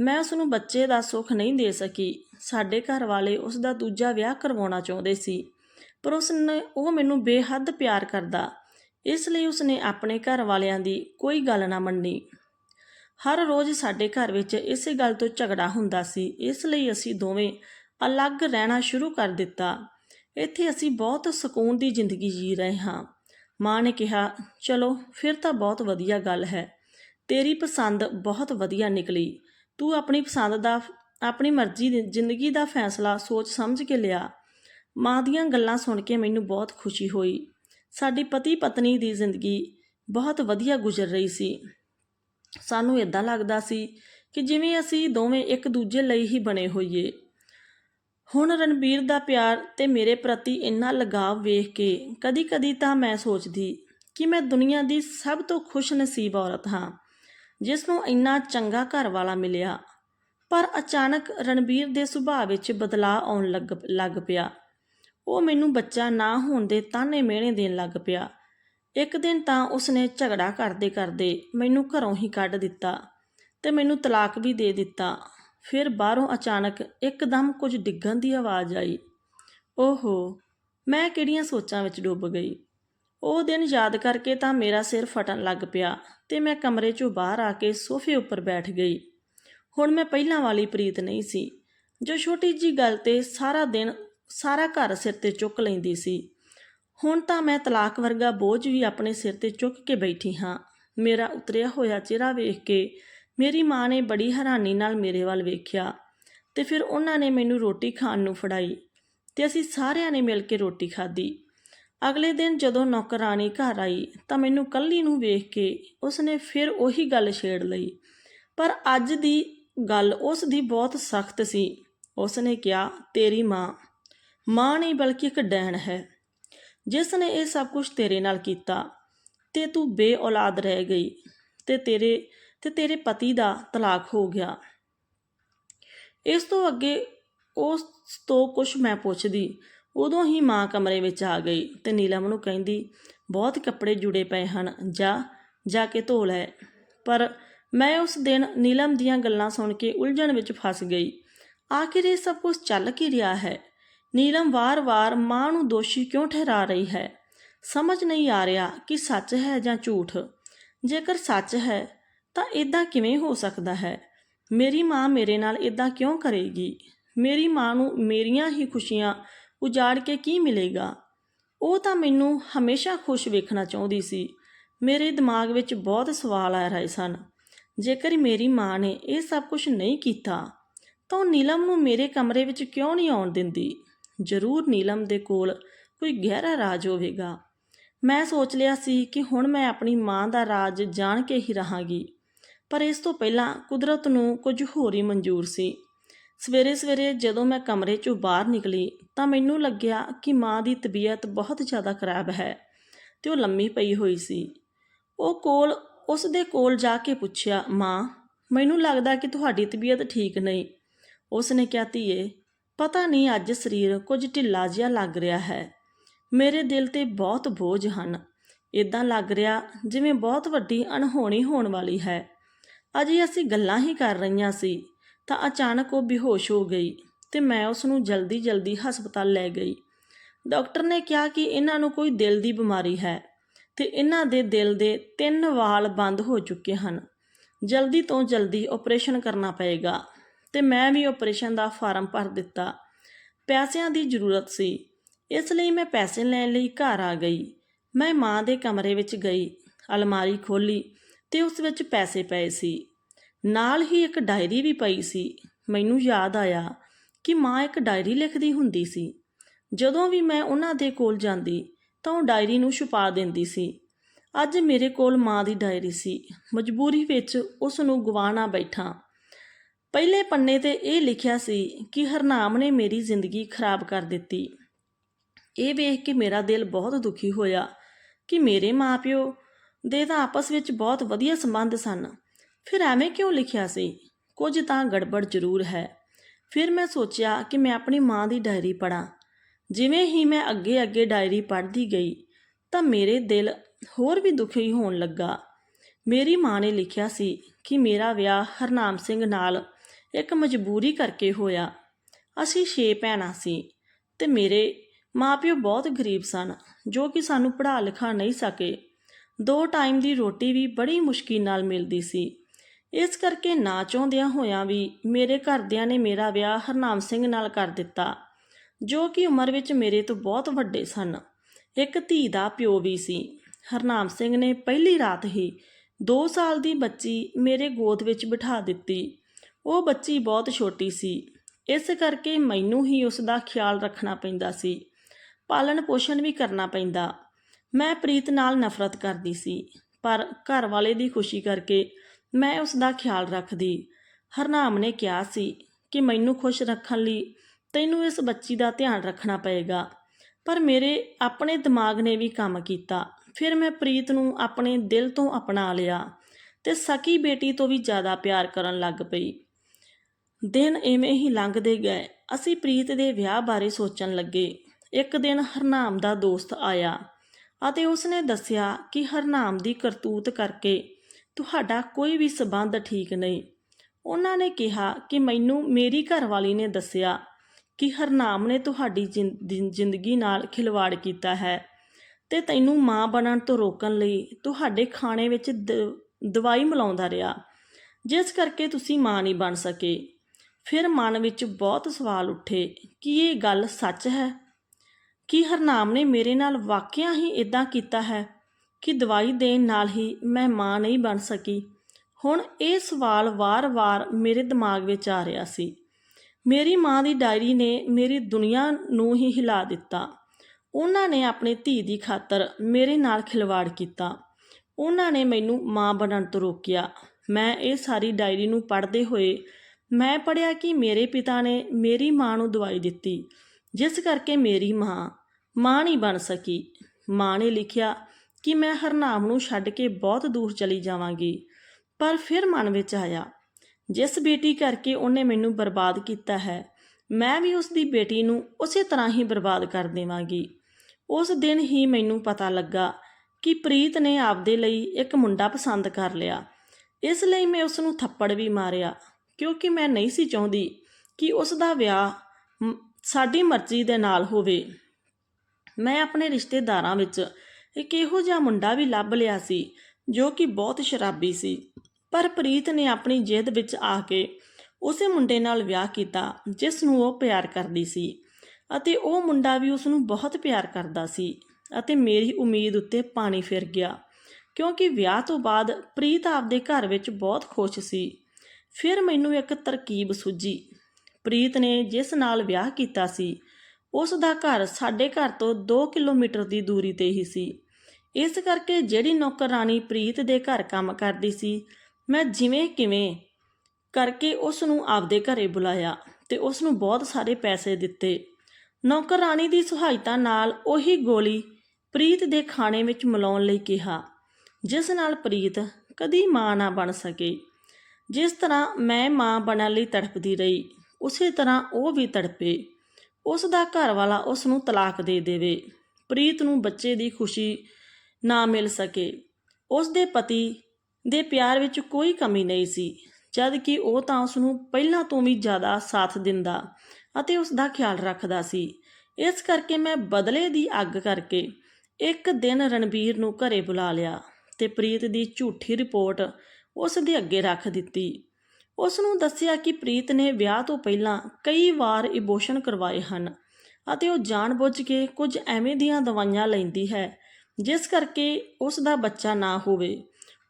[SPEAKER 1] ਮੈਂ ਉਸ ਨੂੰ ਬੱਚੇ ਦਾ ਸੁੱਖ ਨਹੀਂ ਦੇ ਸਕੀ। ਸਾਡੇ ਘਰ ਵਾਲੇ ਉਸ ਦਾ ਦੂਜਾ ਵਿਆਹ ਕਰਵਾਉਣਾ ਚਾਹੁੰਦੇ ਸੀ। ਪਰ ਉਸ ਨੇ, ਉਹ ਮੈਨੂੰ ਬੇਹੱਦ ਪਿਆਰ ਕਰਦਾ। ਇਸ ਲਈ ਉਸ ਨੇ ਆਪਣੇ ਘਰ ਵਾਲਿਆਂ ਦੀ ਕੋਈ ਗੱਲ ਨਾ ਮੰਨੀ। ਹਰ ਰੋਜ਼ ਸਾਡੇ ਘਰ ਵਿੱਚ ਇਸੇ ਗੱਲ ਤੋਂ ਝਗੜਾ ਹੁੰਦਾ ਸੀ। ਇਸ ਲਈ ਅਸੀਂ ਦੋਵੇਂ ਅਲੱਗ ਰਹਿਣਾ ਸ਼ੁਰੂ ਕਰ ਦਿੱਤਾ। ਇੱਥੇ ਅਸੀਂ ਬਹੁਤ ਸਕੂਨ ਦੀ ਜ਼ਿੰਦਗੀ ਜੀ ਰਹੇ ਹਾਂ। ਮਾਂ ਨੇ ਕਿਹਾ, ਚਲੋ, ਫਿਰ ਤਾਂ ਬਹੁਤ ਵਧੀਆ ਗੱਲ ਹੈ। ਤੇਰੀ ਪਸੰਦ ਬਹੁਤ ਵਧੀਆ ਨਿਕਲੀ। ਤੂੰ ਆਪਣੀ ਪਸੰਦ ਦਾ, ਆਪਣੀ ਮਰਜ਼ੀ ਦੀ ਜ਼ਿੰਦਗੀ ਦਾ ਫੈਸਲਾ ਸੋਚ ਸਮਝ ਕੇ ਲਿਆ। ਮਾਂ ਦੀਆਂ ਗੱਲਾਂ ਸੁਣ ਕੇ ਮੈਨੂੰ ਬਹੁਤ ਖੁਸ਼ੀ ਹੋਈ। ਸਾਡੀ ਪਤੀ ਪਤਨੀ ਦੀ ਜ਼ਿੰਦਗੀ ਬਹੁਤ ਵਧੀਆ ਗੁਜ਼ਰ ਰਹੀ ਸੀ। ਸਾਨੂੰ ਇਦਾਂ ਲੱਗਦਾ ਸੀ ਕਿ ਜਿਵੇਂ ਅਸੀਂ ਦੋਵੇਂ ਇੱਕ ਦੂਜੇ ਲਈ ਹੀ ਬਣੇ ਹੋਈਏ। ਹੁਣ ਰਣਬੀਰ ਦਾ ਪਿਆਰ ਤੇ ਮੇਰੇ ਪ੍ਰਤੀ ਇੰਨਾ ਲਗਾਵ ਵੇਖ ਕੇ ਕਦੀ-ਕਦੀ ਤਾਂ ਮੈਂ ਸੋਚਦੀ ਕਿ ਮੈਂ ਦੁਨੀਆ ਦੀ ਸਭ ਤੋਂ ਖੁਸ਼ ਨਸੀਬ ਔਰਤ ਹਾਂ, ਜਿਸ ਨੂੰ ਇੰਨਾ ਚੰਗਾ ਘਰ ਵਾਲਾ ਮਿਲਿਆ। ਪਰ ਅਚਾਨਕ ਰਣਬੀਰ ਦੇ ਸੁਭਾਅ ਵਿੱਚ ਬਦਲਾਅ ਆਉਣ ਲੱਗ ਲੱਗ ਪਿਆ। ਉਹ ਮੈਨੂੰ ਬੱਚਾ ਨਾ ਹੋਣ ਦੇ ਤਾਨੇ ਮਿਹਣੇ ਦੇਣ ਲੱਗ ਪਿਆ। ਇੱਕ ਦਿਨ ਤਾਂ ਉਸਨੇ ਝਗੜਾ ਕਰਦੇ ਕਰਦੇ ਮੈਨੂੰ ਘਰੋਂ ਹੀ ਕੱਢ ਦਿੱਤਾ ਤੇ ਮੈਨੂੰ ਤਲਾਕ ਵੀ ਦੇ ਦਿੱਤਾ। ਫਿਰ ਬਾਹਰੋਂ ਅਚਾਨਕ ਇੱਕਦਮ ਕੁਝ ਡਿੱਗਣ ਦੀ ਆਵਾਜ਼ ਆਈ। ਓਹੋ, ਮੈਂ ਕਿਹੜੀਆਂ ਸੋਚਾਂ ਵਿੱਚ ਡੁੱਬ ਗਈ। ਉਹ ਦਿਨ ਯਾਦ ਕਰਕੇ ਤਾਂ ਮੇਰਾ ਸਿਰ ਫਟਣ ਲੱਗ ਪਿਆ ਤੇ ਮੈਂ ਕਮਰੇ 'ਚੋਂ ਬਾਹਰ ਆ ਕੇ ਸੋਫੇ ਉੱਪਰ ਬੈਠ ਗਈ। ਹੁਣ ਮੈਂ ਪਹਿਲਾਂ ਵਾਲੀ ਪ੍ਰੀਤ ਨਹੀਂ ਸੀ। ਜੋ ਛੋਟੀ ਜੀ ਗੱਲ ਤੇ ਸਾਰਾ ਦਿਨ ਸਾਰਾ ਘਰ ਸਿਰ ਤੇ ਚੁੱਕ ਲੈਂਦੀ ਸੀ। ਹੁਣ ਤਾਂ ਮੈਂ ਤਲਾਕ ਵਰਗਾ ਬੋਝ ਵੀ ਆਪਣੇ ਸਿਰ ਤੇ ਚੁੱਕ ਕੇ ਬੈਠੀ ਹਾਂ। ਮੇਰਾ ਉਤਰਿਆ ਹੋਇਆ ਚਿਹਰਾ ਵੇਖ ਕੇ ਮੇਰੀ ਮਾਂ ਨੇ ਬੜੀ ਹੈਰਾਨੀ ਨਾਲ ਮੇਰੇ ਵੱਲ ਵੇਖਿਆ ਤੇ ਫਿਰ ਉਹਨਾਂ ਨੇ ਮੈਨੂੰ ਰੋਟੀ ਖਾਣ ਨੂੰ ਫੜਾਈ ਤੇ ਅਸੀਂ ਸਾਰਿਆਂ ਨੇ ਮਿਲ ਕੇ ਰੋਟੀ ਖਾਧੀ। ਅਗਲੇ ਦਿਨ ਜਦੋਂ ਨੌਕਰਾਨੀ ਘਰ ਆਈ ਤਾਂ ਮੈਨੂੰ ਕੱਲੀ ਨੂੰ ਵੇਖ ਕੇ ਉਸਨੇ ਫਿਰ ਉਹੀ ਗੱਲ ਛੇੜ ਲਈ। ਪਰ ਅੱਜ ਦੀ ਗੱਲ ਉਸ ਦੀ ਬਹੁਤ ਸਖਤ ਸੀ। ਉਸਨੇ ਕਿਹਾ, ਤੇਰੀ ਮਾਂ ਮਾਂ ਨਹੀਂ ਬਲਕਿ ਇੱਕ ਡੈਣ ਹੈ। ਜਿਸ ਨੇ ਇਹ ਸਭ ਕੁਝ ਤੇਰੇ ਨਾਲ ਕੀਤਾ, ਤੇ ਤੂੰ ਬੇ ਔਲਾਦ ਰਹਿ ਗਈ, ਤੇ ਤੇਰੇ ਤੇ ਤੇਰੇ ਪਤੀ ਦਾ ਤਲਾਕ ਹੋ ਗਿਆ। ਇਸ ਤੋਂ ਅੱਗੇ ਉਸ ਤੋਂ ਕੁਝ ਮੈਂ ਪੁੱਛਦੀ, ਉਦੋਂ ਹੀ ਮਾਂ ਕਮਰੇ ਵਿੱਚ ਆ ਗਈ ਤੇ ਨੀਲਮ ਨੂੰ ਕਹਿੰਦੀ, ਬਹੁਤ ਕੱਪੜੇ ਜੁੜੇ ਪਏ ਹਨ, ਜਾ ਜਾ ਕੇ ਧੋ ਲੈ। ਪਰ ਮੈਂ ਉਸ ਦਿਨ ਨੀਲਮ ਦੀਆਂ ਗੱਲਾਂ ਸੁਣ ਕੇ ਉਲਝਣ ਵਿੱਚ ਫਸ ਗਈ। ਆਖਿਰ ਇਹ ਸਭ ਕੁਝ ਚੱਲ ਕੀ ਰਿਹਾ ਹੈ? ਨੀਲਮ ਵਾਰ-ਵਾਰ ਮਾਂ ਨੂੰ ਦੋਸ਼ੀ ਕਿਉਂ ਠਹਿਰਾ ਰਹੀ ਹੈ? ਸਮਝ ਨਹੀਂ ਆ ਰਿਹਾ ਕਿ ਸੱਚ ਹੈ ਜਾਂ ਝੂਠ। ਜੇਕਰ ਸੱਚ ਹੈ, ਤਾਂ ਇਦਾਂ ਕਿਵੇਂ ਹੋ ਸਕਦਾ ਹੈ? ਮੇਰੀ ਮਾਂ ਮੇਰੇ ਨਾਲ ਇਦਾਂ ਕਿਉਂ ਕਰੇਗੀ? ਮੇਰੀ ਮਾਂ ਨੂੰ ਮੇਰੀਆਂ ਹੀ ਖੁਸ਼ੀਆਂ ਉਜਾੜ ਕੇ ਕੀ ਮਿਲੇਗਾ? ਉਹ ਤਾਂ ਮੈਨੂੰ ਹਮੇਸ਼ਾ ਖੁਸ਼ ਵੇਖਣਾ ਚਾਹੁੰਦੀ ਸੀ। ਮੇਰੇ ਦਿਮਾਗ ਵਿੱਚ ਬਹੁਤ ਸਵਾਲ ਆ ਰਹੇ ਸਨ। ਜੇਕਰ ਮੇਰੀ ਮਾਂ ਨੇ ਇਹ ਸਭ ਕੁਝ ਨਹੀਂ ਕੀਤਾ, ਤਾਂ ਉਹ ਨੀਲਮ ਨੂੰ ਮੇਰੇ ਕਮਰੇ ਵਿੱਚ ਕਿਉਂ ਨਹੀਂ ਆਉਣ ਦਿੰਦੀ? ਜ਼ਰੂਰ ਨੀਲਮ ਦੇ ਕੋਲ ਕੋਈ ਗਹਿਰਾ ਰਾਜ ਹੋਵੇਗਾ। ਮੈਂ ਸੋਚ ਲਿਆ ਸੀ ਕਿ ਹੁਣ ਮੈਂ ਆਪਣੀ ਮਾਂ ਦਾ ਰਾਜ ਜਾਣ ਕੇ ਹੀ ਰਹਾਂਗੀ, ਪਰ ਇਸ ਤੋਂ ਪਹਿਲਾਂ ਕੁਦਰਤ ਨੂੰ ਕੁਝ ਹੋਰ ਹੀ ਮਨਜ਼ੂਰ ਸੀ। ਸਵੇਰੇ ਸਵੇਰੇ ਜਦੋਂ ਮੈਂ ਕਮਰੇ ਚੋਂ ਬਾਹਰ ਨਿਕਲੀ ਤਾਂ ਮੈਨੂੰ ਲੱਗਿਆ ਕਿ ਮਾਂ ਦੀ ਤਬੀਅਤ ਬਹੁਤ ਜ਼ਿਆਦਾ ਖਰਾਬ ਹੈ ਤੇ ਉਹ ਲੰਮੀ ਪਈ ਹੋਈ ਸੀ। ਉਹ ਕੋਲ, ਉਸ ਦੇ ਕੋਲ ਜਾ ਕੇ ਪੁੱਛਿਆ, ਮਾਂ, ਮੈਨੂੰ ਲੱਗਦਾ ਕਿ ਤੁਹਾਡੀ ਤਬੀਅਤ ਠੀਕ ਨਹੀਂ। ਉਸ ਨੇ ਕਿਹਾ, ਧੀਏ ਪਤਾ ਨਹੀਂ ਅੱਜ ਸਰੀਰ ਕੁਝ ਢਿੱਲਾ ਜਿਹਾ ਲੱਗ ਰਿਹਾ ਹੈ। ਮੇਰੇ ਦਿਲ ਤੇ ਬਹੁਤ ਬੋਝ ਹਨ। ਇਦਾਂ ਲੱਗ ਰਿਹਾ ਜਿਵੇਂ ਬਹੁਤ ਵੱਡੀ ਅਣਹੋਣੀ ਹੋਣ ਵਾਲੀ ਹੈ। ਅਜੇ ਅਸੀਂ ਗੱਲਾਂ ਹੀ ਕਰ ਰਹੀਆਂ ਸੀ, ਤਾਂ ਅਚਾਨਕ ਉਹ ਬੇਹੋਸ਼ ਹੋ ਗਈ ਤੇ ਮੈਂ ਉਸ ਨੂੰ ਜਲਦੀ-ਜਲਦੀ ਹਸਪਤਾਲ ਲੈ ਗਈ। ਡਾਕਟਰ ਨੇ ਕਿਹਾ ਕਿ ਇਹਨਾਂ ਨੂੰ ਕੋਈ ਦਿਲ ਦੀ ਬਿਮਾਰੀ ਹੈ ਤੇ ਇਹਨਾਂ ਦੇ ਦਿਲ ਦੇ ਤਿੰਨ ਵਾਲ ਬੰਦ ਹੋ ਚੁੱਕੇ ਹਨ। ਜਲਦੀ ਤੋਂ ਜਲਦੀ ਆਪਰੇਸ਼ਨ ਕਰਨਾ ਪਏਗਾ। ਤੇ ਮੈਂ ਵੀ ਆਪਰੇਸ਼ਨ ਦਾ ਫਾਰਮ ਭਰ ਦਿੱਤਾ। ਪੈਸਿਆਂ ਦੀ ਜ਼ਰੂਰਤ ਸੀ। ਇਸ ਲਈ ਮੈਂ ਪੈਸੇ ਲੈਣ ਲਈ ਘਰ ਆ ਗਈ। ਮੈਂ ਮਾਂ ਦੇ ਕਮਰੇ ਵਿੱਚ ਗਈ, ਅਲਮਾਰੀ ਖੋਲੀ ਤੇ ਉਸ ਵਿੱਚ ਪੈਸੇ ਪਏ ਸੀ। ਨਾਲ ਹੀ ਇੱਕ ਡਾਇਰੀ ਵੀ ਪਈ ਸੀ। ਮੈਨੂੰ ਯਾਦ ਆਇਆ ਕਿ ਮਾਂ ਇੱਕ ਡਾਇਰੀ ਲਿਖਦੀ ਹੁੰਦੀ ਸੀ। ਜਦੋਂ ਵੀ ਮੈਂ ਉਹਨਾਂ ਦੇ ਕੋਲ ਜਾਂਦੀ ਤਾਂ ਉਹ ਡਾਇਰੀ ਨੂੰ ਛੁਪਾ ਦਿੰਦੀ ਸੀ। ਅੱਜ ਮੇਰੇ ਕੋਲ ਮਾਂ ਦੀ ਡਾਇਰੀ ਸੀ। ਮਜਬੂਰੀ ਵਿੱਚ ਉਸ ਨੂੰ ਗਵਾਣਾ ਬੈਠਾ। ਪਹਿਲੇ ਪੰਨੇ ਤੇ ਇਹ ਲਿਖਿਆ ਸੀ ਕਿ ਹਰਨਾਮ ਨੇ ਮੇਰੀ ਜ਼ਿੰਦਗੀ ਖਰਾਬ ਕਰ ਦਿੱਤੀ। ਇਹ ਵੇਖ ਕੇ ਮੇਰਾ ਦਿਲ ਬਹੁਤ ਦੁਖੀ ਹੋਇਆ ਕਿ ਮੇਰੇ ਮਾਪਿਓ ਦੇ ਤਾਂ ਆਪਸ ਵਿੱਚ ਬਹੁਤ ਵਧੀਆ ਸੰਬੰਧ ਸਨ। ਫਿਰ ਐਵੇਂ ਕਿਉਂ ਲਿਖਿਆ ਸੀ? ਕੁਝ ਤਾਂ ਗੜਬੜ ਜ਼ਰੂਰ ਹੈ। ਫਿਰ ਮੈਂ ਸੋਚਿਆ ਕਿ ਮੈਂ ਆਪਣੀ ਮਾਂ ਦੀ ਡਾਇਰੀ ਪੜਾਂ ਜਿਵੇਂ ਹੀ ਮੈਂ ਅੱਗੇ ਅੱਗੇ ਡਾਇਰੀ ਪੜ੍ਹਦੀ ਗਈ ਤਾਂ ਮੇਰੇ ਦਿਲ ਹੋਰ ਵੀ ਦੁਖੀ ਹੋਣ ਲੱਗਾ। ਮੇਰੀ ਮਾਂ ਨੇ ਲਿਖਿਆ ਸੀ ਕਿ ਮੇਰਾ ਵਿਆਹ ਹਰਨਾਮ ਸਿੰਘ ਨਾਲ ਇੱਕ ਮਜਬੂਰੀ ਕਰਕੇ ਹੋਇਆ। ਅਸੀਂ ਛੇ ਭੈਣਾਂ ਸੀ ਤੇ ਮੇਰੇ ਮਾਪਿਓ ਬਹੁਤ ਗਰੀਬ ਸਨ, ਜੋ ਕਿ ਸਾਨੂੰ ਪੜ੍ਹਾ ਲਿਖਾ ਨਹੀਂ ਸਕੇ। ਦੋ ਟਾਈਮ ਦੀ ਰੋਟੀ ਵੀ ਬੜੀ ਮੁਸ਼ਕਿਲ ਨਾਲ ਮਿਲਦੀ ਸੀ। ਇਸ ਕਰਕੇ ਨਾ ਚਾਹੁੰਦਿਆਂ ਹੋਇਆਂ ਵੀ ਮੇਰੇ ਘਰਦਿਆਂ ਨੇ ਮੇਰਾ ਵਿਆਹ ਹਰਨਾਮ ਸਿੰਘ ਨਾਲ ਕਰ ਦਿੱਤਾ, ਜੋ ਕਿ ਉਮਰ ਵਿੱਚ ਮੇਰੇ ਤੋਂ ਬਹੁਤ ਵੱਡੇ ਸਨ। ਇੱਕ ਧੀ ਦਾ ਪਿਓ ਵੀ ਸੀ। ਹਰਨਾਮ ਸਿੰਘ ਨੇ ਪਹਿਲੀ ਰਾਤ ਹੀ 2 ਸਾਲ ਦੀ ਬੱਚੀ ਮੇਰੇ ਗੋਦ ਵਿੱਚ ਬਿਠਾ ਦਿੱਤੀ। ਉਹ ਬੱਚੀ ਬਹੁਤ ਛੋਟੀ ਸੀ। ਇਸ ਕਰਕੇ ਮੈਨੂੰ ਹੀ ਉਸ ਦਾ ਖਿਆਲ ਰੱਖਣਾ ਪੈਂਦਾ ਸੀ। ਪਾਲਣ ਪੋਸ਼ਣ ਵੀ ਕਰਨਾ ਪੈਂਦਾ। ਮੈਂ ਪ੍ਰੀਤ ਨਾਲ ਨਫ਼ਰਤ ਕਰਦੀ ਸੀ, ਪਰ ਘਰ ਵਾਲੇ ਦੀ ਖੁਸ਼ੀ ਕਰਕੇ ਮੈਂ ਉਸ ਦਾ ਖਿਆਲ ਰੱਖਦੀ। ਹਰਨਾਮ ਨੇ ਕਿਹਾ ਸੀ ਕਿ ਮੈਨੂੰ ਖੁਸ਼ ਰੱਖਣ ਲਈ ਤੈਨੂੰ ਇਸ ਬੱਚੀ ਦਾ ਧਿਆਨ ਰੱਖਣਾ ਪਏਗਾ, ਪਰ ਮੇਰੇ ਆਪਣੇ ਦਿਮਾਗ ਨੇ ਵੀ ਕੰਮ ਕੀਤਾ। ਫਿਰ ਮੈਂ ਪ੍ਰੀਤ ਨੂੰ ਆਪਣੇ ਦਿਲ ਤੋਂ ਅਪਣਾ ਲਿਆ ਤੇ ਸਕੀ ਬੇਟੀ ਤੋਂ ਵੀ ਜ਼ਿਆਦਾ ਪਿਆਰ ਕਰਨ ਲੱਗ ਪਈ। ਦਿਨ ਇਵੇਂ ਹੀ ਲੰਘਦੇ ਗਏ। ਅਸੀਂ ਪ੍ਰੀਤ ਦੇ ਵਿਆਹ ਬਾਰੇ ਸੋਚਣ ਲੱਗੇ। ਇੱਕ ਦਿਨ ਹਰਨਾਮ ਦਾ ਦੋਸਤ ਆਇਆ ਅਤੇ ਉਸਨੇ ਦੱਸਿਆ ਕਿ ਹਰਨਾਮ ਦੀ ਕਰਤੂਤ ਕਰਕੇ ਤੁਹਾਡਾ ਕੋਈ ਵੀ ਸਬੰਧ ਠੀਕ ਨਹੀਂ। ਉਹਨਾਂ ਨੇ ਕਿਹਾ ਕਿ ਮੈਨੂੰ ਮੇਰੀ ਘਰਵਾਲੀ ਨੇ ਦੱਸਿਆ ਕਿ ਹਰਨਾਮ ਨੇ ਤੁਹਾਡੀ ਜ਼ਿੰ- ਜ਼ਿੰਦਗੀ ਨਾਲ ਖਿਲਵਾੜ ਕੀਤਾ ਹੈ ਤੇ ਤੈਨੂੰ ਮਾਂ ਬਣਨ ਤੋਂ ਰੋਕਣ ਲਈ ਤੁਹਾਡੇ ਖਾਣੇ ਵਿੱਚ ਦ- ਦਵਾਈ ਮਿਲਾਉਂਦਾ ਰਿਹਾ, ਜਿਸ ਕਰਕੇ ਤੁਸੀਂ ਮਾਂ ਨਹੀਂ ਬਣ ਸਕੇ। ਫਿਰ ਮਨ ਵਿੱਚ ਬਹੁਤ ਸਵਾਲ ਉੱਠੇ ਕਿ ਇਹ ਗੱਲ ਸੱਚ ਹੈ? ਕਿ ਹਰਨਾਮ ਨੇ ਮੇਰੇ ਨਾਲ ਵਾਕਿਆ ਹੀ ਇਦਾਂ ਕੀਤਾ ਹੈ ਕਿ ਦਵਾਈ ਦੇਣ ਨਾਲ ਹੀ ਮੈਂ ਮਾਂ ਨਹੀਂ ਬਣ ਸਕੀ? ਹੁਣ ਇਹ ਸਵਾਲ ਵਾਰ-ਵਾਰ ਮੇਰੇ ਦਿਮਾਗ ਵਿੱਚ ਆ ਰਿਹਾ ਸੀ। ਮੇਰੀ ਮਾਂ ਦੀ ਡਾਇਰੀ ਨੇ ਮੇਰੀ ਦੁਨੀਆ ਨੂੰ ਹੀ ਹਿਲਾ ਦਿੱਤਾ। ਉਹਨਾਂ ਨੇ ਆਪਣੀ ਧੀ ਦੀ ਖਾਤਰ ਮੇਰੇ ਨਾਲ ਖਿਲਵਾੜ ਕੀਤਾ। ਉਹਨਾਂ ਨੇ ਮੈਨੂੰ ਮਾਂ ਬਣਨ ਤੋਂ ਰੋਕਿਆ। ਮੈਂ ਇਹ ਸਾਰੀ ਡਾਇਰੀ ਨੂੰ ਪੜ੍ਹਦੇ ਹੋਏ ਮੈਂ ਪੜਿਆ ਕਿ ਮੇਰੇ ਪਿਤਾ ਨੇ ਮੇਰੀ ਮਾਂ ਨੂੰ ਦਵਾਈ ਦਿੱਤੀ, ਜਿਸ ਕਰਕੇ ਮੇਰੀ ਮਾਂ ਮਾਂ ਨਹੀਂ ਬਣ ਸਕੀ। ਮਾਂ ਨੇ ਲਿਖਿਆ ਕਿ ਮੈਂ ਹਰਨਾਮ ਨੂੰ ਛੱਡ ਕੇ ਬਹੁਤ ਦੂਰ ਚਲੀ ਜਾਵਾਂਗੀ, ਪਰ ਫਿਰ ਮਨ ਵਿੱਚ ਆਇਆ, ਜਿਸ ਬੇਟੀ ਕਰਕੇ ਉਹਨੇ ਮੈਨੂੰ ਬਰਬਾਦ ਕੀਤਾ ਹੈ, ਮੈਂ ਵੀ ਉਸ ਦੀ ਬੇਟੀ ਨੂੰ ਉਸੇ ਤਰ੍ਹਾਂ ਹੀ ਬਰਬਾਦ ਕਰ ਦੇਵਾਂਗੀ। ਉਸ ਦਿਨ ਹੀ ਮੈਨੂੰ ਪਤਾ ਲੱਗਾ ਕਿ ਪ੍ਰੀਤ ਨੇ ਆਪਦੇ ਲਈ ਇੱਕ ਮੁੰਡਾ ਪਸੰਦ ਕਰ ਲਿਆ। ਇਸ ਲਈ ਮੈਂ ਉਸ ਨੂੰ ਥੱਪੜ ਵੀ ਮਾਰਿਆ। ਕਿਉਂਕਿ ਮੈਂ ਨਹੀਂ ਸੀ ਚਾਹੁੰਦੀ ਕਿ ਉਸ ਦਾ ਵਿਆਹ ਸਾਡੀ ਮਰਜ਼ੀ ਦੇ ਨਾਲ ਹੋਵੇ। ਮੈਂ ਆਪਣੇ ਰਿਸ਼ਤੇਦਾਰਾਂ ਵਿੱਚ ਇੱਕ ਇਹੋ ਜਿਹਾ ਮੁੰਡਾ ਵੀ ਲੱਭ ਲਿਆ ਸੀ, ਜੋ ਕਿ ਬਹੁਤ ਸ਼ਰਾਬੀ ਸੀ। ਪਰ ਪ੍ਰੀਤ ਨੇ ਆਪਣੀ ਜਿੱਦ ਵਿੱਚ ਆ ਕੇ ਉਸੇ ਮੁੰਡੇ ਨਾਲ ਵਿਆਹ ਕੀਤਾ, ਜਿਸ ਨੂੰ ਉਹ ਪਿਆਰ ਕਰਦੀ ਸੀ ਅਤੇ ਉਹ ਮੁੰਡਾ ਵੀ ਉਸ ਨੂੰ ਬਹੁਤ ਪਿਆਰ ਕਰਦਾ ਸੀ ਅਤੇ ਮੇਰੀ ਉਮੀਦ ਉੱਤੇ ਪਾਣੀ ਫਿਰ ਗਿਆ। ਕਿਉਂਕਿ ਵਿਆਹ ਤੋਂ ਬਾਅਦ ਪ੍ਰੀਤ ਆਪਦੇ ਘਰ ਵਿੱਚ ਬਹੁਤ ਖੁਸ਼ ਸੀ। ਫਿਰ ਮੈਨੂੰ ਇੱਕ ਤਰਕੀਬ ਸੁੱਝੀ। ਪ੍ਰੀਤ ਨੇ ਜਿਸ ਨਾਲ ਵਿਆਹ ਕੀਤਾ ਸੀ, ਉਸ ਦਾ ਘਰ ਸਾਡੇ ਘਰ ਤੋਂ 2 ਕਿਲੋਮੀਟਰ ਦੀ ਦੂਰੀ ਤੇ ਹੀ ਸੀ। ਇਸ ਕਰਕੇ ਜਿਹੜੀ ਨੌਕਰਾਨੀ ਪ੍ਰੀਤ ਦੇ ਘਰ ਕੰਮ ਕਰਦੀ ਸੀ, ਮੈਂ ਜਿਵੇਂ ਕਿਵੇਂ ਕਰਕੇ ਉਸ ਨੂੰ ਆਪਦੇ ਘਰੇ ਬੁਲਾਇਆ ਤੇ ਉਸ ਨੂੰ ਬਹੁਤ ਸਾਰੇ ਪੈਸੇ ਦਿੱਤੇ। ਨੌਕਰਾਨੀ ਦੀ ਸਹਾਇਤਾ ਨਾਲ ਉਹੀ ਗੋਲੀ ਪ੍ਰੀਤ ਦੇ ਖਾਣੇ ਵਿੱਚ ਮਿਲਾਉਣ ਲਈ ਕਿਹਾ, ਜਿਸ ਨਾਲ ਪ੍ਰੀਤ ਕਦੀ ਮਾਂ ਨਾ ਬਣ ਸਕੇ। ਜਿਸ ਤਰ੍ਹਾਂ ਮੈਂ ਮਾਂ ਬਣਨ ਲਈ ਤੜਪਦੀ ਰਹੀ, ਉਸੇ ਤਰ੍ਹਾਂ ਉਹ ਵੀ ਤੜਪੇ। ਉਸ ਦਾ ਘਰ ਵਾਲਾ ਉਸ ਨੂੰ ਤਲਾਕ ਦੇ ਦੇਵੇ। ਪ੍ਰੀਤ ਨੂੰ ਬੱਚੇ ਦੀ ਖੁਸ਼ੀ ਨਾ ਮਿਲ ਸਕੇ। ਉਸ ਦੇ ਪਤੀ ਦੇ ਪਿਆਰ ਵਿੱਚ ਕੋਈ ਕਮੀ ਨਹੀਂ ਸੀ ਜਦ ਕਿ ਉਹ ਤਾਂ ਉਸ ਨੂੰ ਪਹਿਲਾਂ ਤੋਂ ਵੀ ਜ਼ਿਆਦਾ ਸਾਥ ਦਿੰਦਾ ਅਤੇ ਉਸ ਦਾ ਖਿਆਲ ਰੱਖਦਾ ਸੀ। ਇਸ ਕਰਕੇ ਮੈਂ ਬਦਲੇ ਦੀ ਅੱਗ ਕਰਕੇ ਇੱਕ ਦਿਨ ਰਣਬੀਰ ਨੂੰ ਘਰੇ ਬੁਲਾ ਲਿਆ ਤੇ ਪ੍ਰੀਤ ਦੀ ਝੂਠੀ ਰਿਪੋਰਟ ਉਸ ਦੇ ਅੱਗੇ ਰੱਖ ਦਿੱਤੀ। ਉਸ ਨੂੰ ਦੱਸਿਆ ਕਿ ਪ੍ਰੀਤ ਨੇ ਵਿਆਹ ਤੋਂ ਪਹਿਲਾਂ ਕਈ ਵਾਰ ਇਬੋਸ਼ਨ ਕਰਵਾਏ ਹਨ ਅਤੇ ਉਹ ਜਾਣਬੁੱਝ ਕੇ ਕੁਝ ਐਵੇਂ ਦੀਆਂ ਦਵਾਈਆਂ ਲੈਂਦੀ ਹੈ, ਜਿਸ ਕਰਕੇ ਉਸ ਦਾ ਬੱਚਾ ਨਾ ਹੋਵੇ।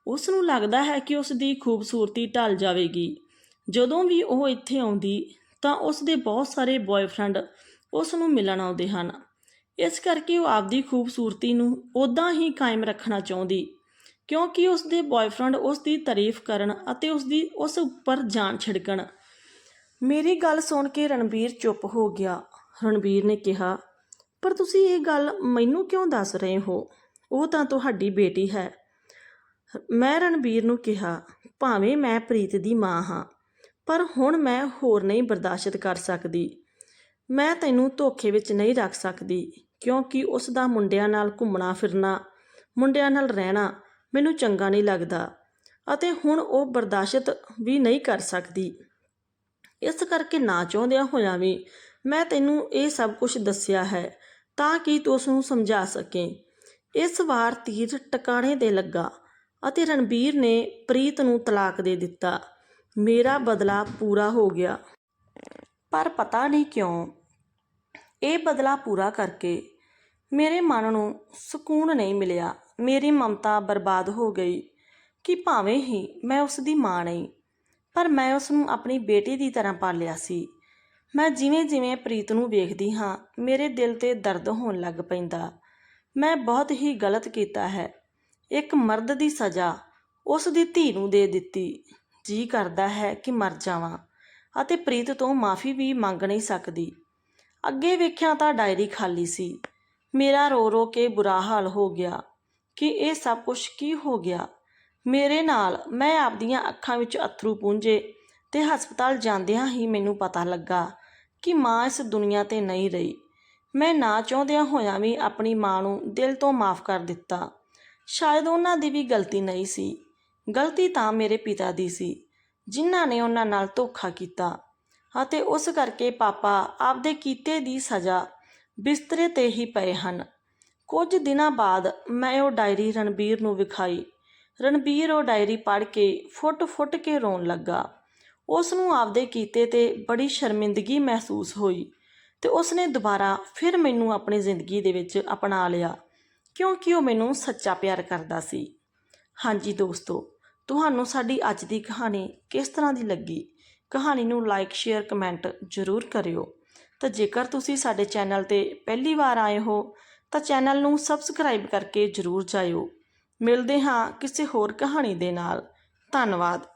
[SPEAKER 1] ਉਸ ਨੂੰ ਲੱਗਦਾ ਹੈ ਕਿ ਉਸ ਦੀ ਖੂਬਸੂਰਤੀ ਢਲ ਜਾਵੇਗੀ। ਜਦੋਂ ਵੀ ਉਹ ਇੱਥੇ ਆਉਂਦੀ, ਤਾਂ ਉਸ ਦੇ ਬਹੁਤ ਸਾਰੇ ਬॉयਫ੍ਰੈਂਡ ਉਸ ਨੂੰ ਮਿਲਣ ਆਉਂਦੇ ਹਨ। ਇਸ ਕਰਕੇ ਉਹ ਆਪਦੀ ਖੂਬਸੂਰਤੀ ਨੂੰ ਉਦਾਂ ਹੀ ਕਾਇਮ ਰੱਖਣਾ ਚਾਹੁੰਦੀ। ਕਿਉਂਕਿ ਉਸ ਦੇ ਬॉयਫ੍ਰੈਂਡ ਉਸ ਦੀ ਤਾਰੀਫ ਕਰਨ ਅਤੇ ਉਸ ਦੀ ਉਸ ਉੱਪਰ ਜਾਨ ਛਿੜਕਣ। ਮੇਰੀ ਗੱਲ ਸੁਣ ਕੇ ਰਣਬੀਰ ਚੁੱਪ ਹੋ ਗਿਆ। ਰਣਬੀਰ ਨੇ ਕਿਹਾ, ਪਰ ਤੁਸੀਂ ਇਹ ਗੱਲ ਮੈਨੂੰ ਕਿਉਂ ਦੱਸ ਰਹੇ ਹੋ? ਉਹ ਤਾਂ ਤੁਹਾਡੀ ਬੇਟੀ ਹੈ। ਮੈਂ ਰਣਬੀਰ ਨੂੰ ਕਿਹਾ, ਭਾਵੇਂ ਮੈਂ ਪ੍ਰੀਤ ਦੀ ਮਾਂ ਹਾਂ, ਪਰ ਹੁਣ ਮੈਂ ਹੋਰ ਨਹੀਂ ਬਰਦਾਸ਼ਤ ਕਰ ਸਕਦੀ। ਮੈਂ ਤੈਨੂੰ ਧੋਖੇ ਵਿੱਚ ਨਹੀਂ ਰੱਖ ਸਕਦੀ, ਕਿਉਂਕਿ ਉਸ ਦਾ ਮੁੰਡਿਆਂ ਨਾਲ ਘੁੰਮਣਾ ਫਿਰਨਾ ਮੁੰਡਿਆਂ ਨਾਲ ਰਹਿਣਾ ਮੈਨੂੰ ਚੰਗਾ ਨਹੀਂ ਲੱਗਦਾ ਅਤੇ ਹੁਣ ਉਹ ਬਰਦਾਸ਼ਤ ਵੀ ਨਹੀਂ ਕਰ ਸਕਦੀ। ਇਸ ਕਰਕੇ ਨਾ ਚਾਹੁੰਦਿਆਂ ਹੋਇਆਂ ਵੀ ਮੈਂ ਤੈਨੂੰ ਇਹ ਸਭ ਕੁਝ ਦੱਸਿਆ ਹੈ ਤਾਂ ਕਿ ਤੂੰ ਉਸ ਨੂੰ ਸਮਝਾ ਸਕੇ। ਇਸ ਵਾਰ ਤੀਰ ਟਿਕਾਣੇ ਤੇ ਲੱਗਾ ਅਤੇ ਰਣਬੀਰ ਨੇ ਪ੍ਰੀਤ ਨੂੰ ਤਲਾਕ ਦੇ ਦਿੱਤਾ। ਮੇਰਾ ਬਦਲਾ ਪੂਰਾ ਹੋ ਗਿਆ। ਪਰ ਪਤਾ ਨਹੀਂ ਕਿਉਂ ਇਹ ਬਦਲਾ ਪੂਰਾ ਕਰਕੇ ਮੇਰੇ ਮਨ ਨੂੰ ਸਕੂਨ ਨਹੀਂ ਮਿਲਿਆ। ਮੇਰੀ ਮਮਤਾ ਬਰਬਾਦ ਹੋ ਗਈ ਕਿ ਭਾਵੇਂ ਹੀ ਮੈਂ ਉਸ ਦੀ ਮਾਂ ਨਹੀਂ, ਪਰ ਮੈਂ ਉਸ ਨੂੰ ਆਪਣੀ ਬੇਟੀ ਦੀ ਤਰ੍ਹਾਂ ਪਾਲਿਆ ਸੀ। ਮੈਂ ਜਿਵੇਂ ਜਿਵੇਂ ਪ੍ਰੀਤ ਨੂੰ ਵੇਖਦੀ ਹਾਂ, ਮੇਰੇ ਦਿਲ ਤੇ ਦਰਦ ਹੋਣ ਲੱਗ ਪੈਂਦਾ। ਮੈਂ ਬਹੁਤ ਹੀ ਗਲਤ ਕੀਤਾ ਹੈ। ਇੱਕ ਮਰਦ ਦੀ ਸਜ਼ਾ ਉਸ ਦੀ ਧੀ ਨੂੰ ਦੇ ਦਿੱਤੀ। ਜੀ ਕਰਦਾ ਹੈ ਕਿ ਮਰ ਜਾਵਾਂ ਅਤੇ ਪ੍ਰੀਤ ਤੋਂ ਮਾਫੀ ਵੀ ਮੰਗ ਨਹੀਂ ਸਕਦੀ। ਅੱਗੇ ਵੇਖਿਆ ਤਾਂ ਡਾਇਰੀ ਖਾਲੀ ਸੀ। ਮੇਰਾ ਰੋ ਰੋ ਕੇ ਬੁਰਾ ਹਾਲ ਹੋ ਗਿਆ। ਕਿ ਇਹ ਸਭ ਕੁਝ ਕੀ ਹੋ ਗਿਆ? ਮੇਰੇ ਨਾਲ ਮੈਂ ਆਪਦੀਆਂ ਅੱਖਾਂ ਵਿੱਚ ਅਥਰੂ ਪੂੰਝੇ ਤੇ ਹਸਪਤਾਲ ਜਾਂਦਿਆਂ ਹੀ ਮੈਨੂੰ ਪਤਾ ਲੱਗਾ ਕਿ ਮਾਂ ਇਸ ਦੁਨੀਆ ਤੇ ਨਹੀਂ ਰਹੀ। ਮੈਂ ਨਾ ਚਾਹੁੰਦਿਆਂ ਹੋਇਆਂ ਵੀ ਆਪਣੀ ਮਾਂ ਨੂੰ ਦਿਲ ਤੋਂ ਮਾਫ ਕਰ ਦਿੱਤਾ। ਸ਼ਾਇਦ ਉਹਨਾਂ ਦੀ ਵੀ ਗਲਤੀ ਨਹੀਂ ਸੀ। ਗਲਤੀ ਤਾਂ ਮੇਰੇ ਪਿਤਾ ਦੀ ਸੀ, ਜਿਨ੍ਹਾਂ ਨੇ ਉਹਨਾਂ ਨਾਲ ਧੋਖਾ ਕੀਤਾ ਅਤੇ ਉਸ ਕਰਕੇ ਪਾਪਾ ਆਪਦੇ ਕੀਤੇ ਦੀ ਸਜ਼ਾ ਬਿਸਤਰੇ ਤੇ ਹੀ ਪਏ ਹਨ। ਕੁਝ ਦਿਨਾਂ ਬਾਅਦ ਮੈਂ ਉਹ ਡਾਇਰੀ ਰਣਬੀਰ ਨੂੰ ਵਿਖਾਈ। ਰਣਬੀਰ ਉਹ ਡਾਇਰੀ ਪੜ੍ਹ ਕੇ ਫੁੱਟ-ਫੁੱਟ ਕੇ ਰੋਣ ਲੱਗਾ। ਉਸ ਨੂੰ ਆਪਦੇ ਕੀਤੇ ਤੇ ਬੜੀ ਸ਼ਰਮਿੰਦਗੀ ਮਹਿਸੂਸ ਹੋਈ ਤੇ ਉਸ ਨੇ ਦੁਬਾਰਾ ਫਿਰ ਮੈਨੂੰ ਆਪਣੀ ਜ਼ਿੰਦਗੀ ਦੇ ਵਿੱਚ ਅਪਣਾ ਲਿਆ, ਕਿਉਂਕਿ ਉਹ ਮੈਨੂੰ ਸੱਚਾ ਪਿਆਰ ਕਰਦਾ ਸੀ। ਹਾਂਜੀ ਦੋਸਤੋ, ਤੁਹਾਨੂੰ ਸਾਡੀ ਅੱਜ ਦੀ ਕਹਾਣੀ ਕਿਸ ਤਰ੍ਹਾਂ ਦੀ ਲੱਗੀ? ਕਹਾਣੀ ਨੂੰ ਲਾਈਕ ਸ਼ੇਅਰ ਕਮੈਂਟ ਜ਼ਰੂਰ ਕਰਿਓ। ਤਾਂ ਜੇਕਰ ਤੁਸੀਂ ਸਾਡੇ ਚੈਨਲ ਤੇ ਪਹਿਲੀ ਵਾਰ ਆਏ ਹੋ ਤਾਂ ਚੈਨਲ ਨੂੰ ਸਬਸਕ੍ਰਾਈਬ ਕਰਕੇ ਜ਼ਰੂਰ ਜਾਇਓ। ਮਿਲਦੇ ਹਾਂ ਕਿਸੇ ਹੋਰ ਕਹਾਣੀ ਦੇ ਨਾਲ। ਧੰਨਵਾਦ।